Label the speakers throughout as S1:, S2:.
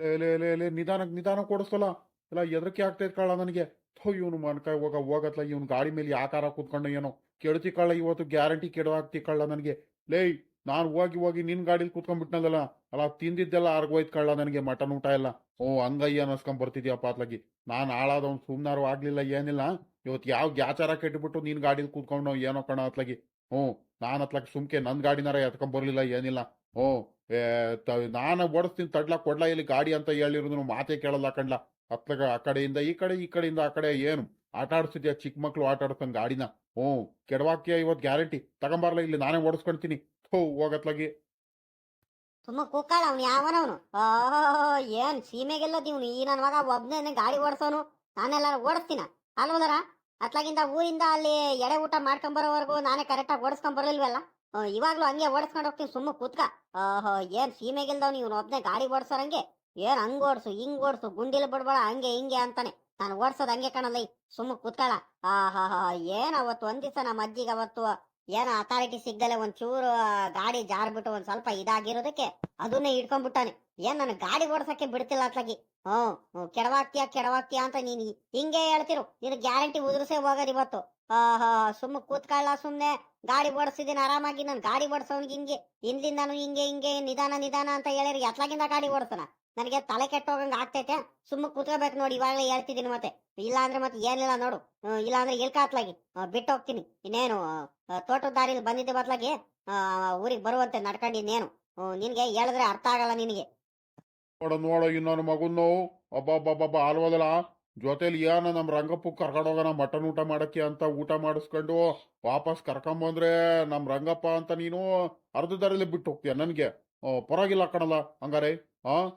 S1: ಲೇ ಲೇ ಲೇ ನಿಧಾನಕ್ಕೆ ನಿಧಾನಕ್ಕೆ ಕೊಡಿಸ್ತಲ್ಲ ಇಲ್ಲ ಎದಕ್ಕೆ ಆಗ್ತೈತೆ ಕಳ್ಳ ನನಗೆ. ಥೋ, ಇವನು ಮನ್ಕಾಯ್ ಹೋಗ ಹೋಗತ್ಲ, ಇವನು ಗಾಡಿ ಮೇಲೆ ಯಾಕಾರ ಕೂತ್ಕೊಂಡು ಏನೋ. ಕೆಡ್ತಿ ಕಳ್ಳ, ಇವತ್ತು ಗ್ಯಾರಂಟಿ ಕೆಡ ಹಾಕ್ತಿ ಕಳ್ಳ ನನಗೆ. ಲೇಯ್ ನಾನು ಹೋಗಿ ಹೋಗಿ ನಿನ್ ಗಾಡಿಲಿ ಕೂತ್ಕೊಂಡ್ಬಿಟ್ನಲ್ಲ ಅಲ್ಲ, ತಿಂದಿದ್ದೆಲ್ಲ ಆರ್ಗೋಯ್ತು ಕಳ್ಳ ನನಗೆ, ಮಟನ್ ಊಟ ಎಲ್ಲ. ಓ ಹಂಗಯ್ಯ ಅನ್ಸ್ಕೊಂಡ್ ಬರ್ತಿದ್ಯಪ್ಪ ಅತ್ಲಾಗಿ ನಾನು ಹಾಳಾದವ್ನು ಸುಮ್ನಾರು ಆಗ್ಲಿಲ್ಲ, ಏನಿಲ್ಲ ಇವತ್ತು ಯಾವ ಗ್ಯಾಚಾರ ಕೆಟ್ಬಿಟ್ಟು ನಿನ್ ಗಾಡಿಲಿ ಕೂತ್ಕೊಂಡು ಏನೋ ಕಣ ಅತ್ಲಾಗಿ. ಹ್ಞೂ, ನಾನು ಅತ್ಲಾಗಿ ಸುಮ್ಕೆ ನನ್ನ ಗಾಡಿನಾರ ಎತ್ಕೊಂಡ್ ಬರ್ಲಿಲ್ಲ, ಏನಿಲ್ಲ. ಹ್ಞೂ. ನಾನು ಓಡಿಸ್ತೀನಿ, ತಡ್ಲಾ, ಕೊಡ್ಲಾ, ಇಲ್ಲಿ ಗಾಡಿ ಅಂತ ಹೇಳಿರೋದು ಮಾತೇ ಕೇಳಲ್ಲ ಕಣ್ಲಾ. ಅತ್ತಗ ಆ ಕಡೆಯಿಂದ, ಈ ಕಡೆ, ಈ ಕಡೆಯಿಂದ, ಆ ಕಡೆ, ಏನು? ಆಟ ಆಡಿಸ್ತಿದ್ಯಾ? ಚಿಕ್ಕ ಮಕ್ಳು ಆಟ ಆಡ್ತಂಗ್ ಗಾಡಿನ? ಹ್ಞೂ. ಕೆಡವಾಕ್ಯ ಇವತ್ತು ಗ್ಯಾರಂಟಿ. ತಗೊಂಬಾರ್ಲ ಇಲ್ಲಿ, ನಾನೇ ಓಡಿಸ್ಕೊಂತೀನಿ. ಹೋ ಹೋಗತ್ಲಾಗಿ.
S2: ತುಂಬ ಕುಕ್ಕಾಳ ಅವ್ನು, ಯಾವನವನು? ಏನ್ ಸೀಮೆಗೆಲ್ಲ ನೀವು ಈ ನನ್ನ ಮಗ ಒಬ್ಬನೇ ಗಾಡಿ ಓಡಿಸೋನು. ನಾನೆಲ್ಲಾರು ಓಡಿಸ್ತೀನ? ಅಲ್ವದರ? ಅತ್ಲಾಗಿಂದ ಊರಿಂದ ಅಲ್ಲಿ ಎಡೆ ಊಟ ಮಾಡ್ಕೊಂಡ್ ಬರೋವರೆಗೂ ನಾನೇ ಕರೆಕ್ಟಾಗಿ ಓಡಿಸ್ಕೊಂಡ್ ಬರಲಿಲ್ವಲ್ಲ ಇವಾಗ್ಲೂ ಹಂಗೆ ಓಡಿಸ್ಕೊಂಡು ಹೋಗ್ತೀನಿ ಸುಮ್ಮ ಕೂತ್ಕ. ಏನ್ ಸೀಮೆಗಿಲ್ದವ್ ನೀವ್ ಒಬ್ನೇ ಗಾಡಿ ಓಡಿಸೋರಂಗೆ ಏನ್ ಹಂಗ್ ಓಡಿಸು, ಹಿಂಗ್ ಓಡಿಸು, ಗುಂಡಿಲ್ ಬಿಡ್ಬೇಡ, ಹಂಗೆ ಹಿಂಗೆ ಅಂತಾನೆ. ನಾನು ಓಡ್ಸೋದ್ ಹಂಗೆ ಕಾಣಲ್ಲ ಸುಮ್ಮ ಕೂತ್ಕೊಳ್ಳ ಹಾ ಏನ್ ಅವತ್ತು ಒಂದ್ ದಿವಸ ನಮ್ಮ ಅಜ್ಜಿಗೆ ಅವತ್ತು ಏನ ಅಥಾರಿಟಿ ಸಿಗ್ದಲೆ ಒಂದ್ ಚೂರು ಗಾಡಿ ಜಾರ್ಬಿಟ್ಟು ಒಂದ್ ಸ್ವಲ್ಪ ಇದಾಗಿರೋದಕ್ಕೆ, ಅದನ್ನೇ ಹಿಡ್ಕೊಂಡ್ಬಿಟ್ಟಾನೆ. ಏನ್ ನನ್ ಗಾಡಿ ಓಡ್ಸಕ್ಕೆ ಬಿಡ್ತಿಲ್ಲ ಅತ್ಲಾಗಿ? ಹ್ಮ್ ಕೆಡವಾಗ್ತೀಯ ಕೆಡವಾಗ್ತೀಯ ಅಂತ ನೀನ್ ಹಿಂಗೆ ಹೇಳ್ತಿರು. ನಿನ್ ಗ್ಯಾರಂಟಿ ಉದುರ್ಸೆ ಹೋಗದ್ ಇವತ್ತು. ಆಹಾ ಸುಮ್ಮ ಕೂತ್ಕೊಳ್ಳ ಸುಮ್ನೆ. ಗಾಡಿ ಓಡಿಸಿದೀನಿ ಆರಾಮಾಗಿ. ನನ್ ಗಾಡಿ ಓಡಿಸೋನ್ಗೆ ಹಿಂಗೆ. ಹಿಂದಿಂದಾನು ಹಿಂಗೆ ಹಿಂಗೆ, ನಿಧಾನ ನಿಧಾನ ಅಂತ ಹೇಳಿರಿ. ಅತ್ಲಾಗಿಂದ ಗಾಡಿ ಓಡಿಸೋಣ. ನನಗೆ ತಲೆ ಕೆಟ್ಟೋಗಂಗ ಆಗ್ತೈತೆ. ಸುಮ್ಮ ಕೂತ್ಕೋಬೇಕು ನೋಡಿ, ಇವಾಗಲೇ ಹೇಳ್ತಿದ್ದೀನಿ ಮತ್ತೆ. ಇಲ್ಲ ಅಂದ್ರೆ ಮತ್ತೆ ಏನಿಲ್ಲ ನೋಡು. ಇಲ್ಲ ಅಂದ್ರೆ ಇಲ್ಕ ಅತ್ಲಾಗಿ. ಬಿಟ್ಟು ಹೋಗ್ತೀನಿ ಇನ್ನೇನು ತೋಟದ ದಾರಿಲಿ ಬಂದಿದ್ದೆ ಬದ್ಲಾಗಿ ಊರಿಗೆ ಬರುವಂತೆ ನಡ್ಕೊಂಡು ಇನ್ನೇನು ನಿನ್ಗೆ ಹೇಳಿದ್ರೆ ಅರ್ಥ ಆಗಲ್ಲ ನಿನಗೆ.
S1: ನೋಡ ನೋಡು ಇನ್ನೊಂದು ಮಗುನು ಒಬ್ಬೊಬ್ಬೊಬ್ಬ ಆಲ್ವದಲ್ಲ ಜೊತೆಲಿ ಏನ ನಮ್ಮ ರಂಗಪ್ಪ ಕರ್ಕೊಂಡೋಗೋಣ ಮಟನ್ ಊಟ ಮಾಡಕ್ಕೆ ಅಂತ ಊಟ ಮಾಡಿಸ್ಕೊಂಡು ವಾಪಸ್ ಕರ್ಕೊಂಬಂದ್ರೆ ನಮ್ಮ ರಂಗಪ್ಪ ಅಂತ ನೀನು ಅರ್ಧ ದಾರಿಲಿ ಬಿಟ್ಟು ಹೋಗ್ತೀಯ ನನಗೆ? ಪರವಾಗಿಲ್ಲ ಕಣಲ್ಲ ಹಂಗಾರೆ ಹ್ಮ್,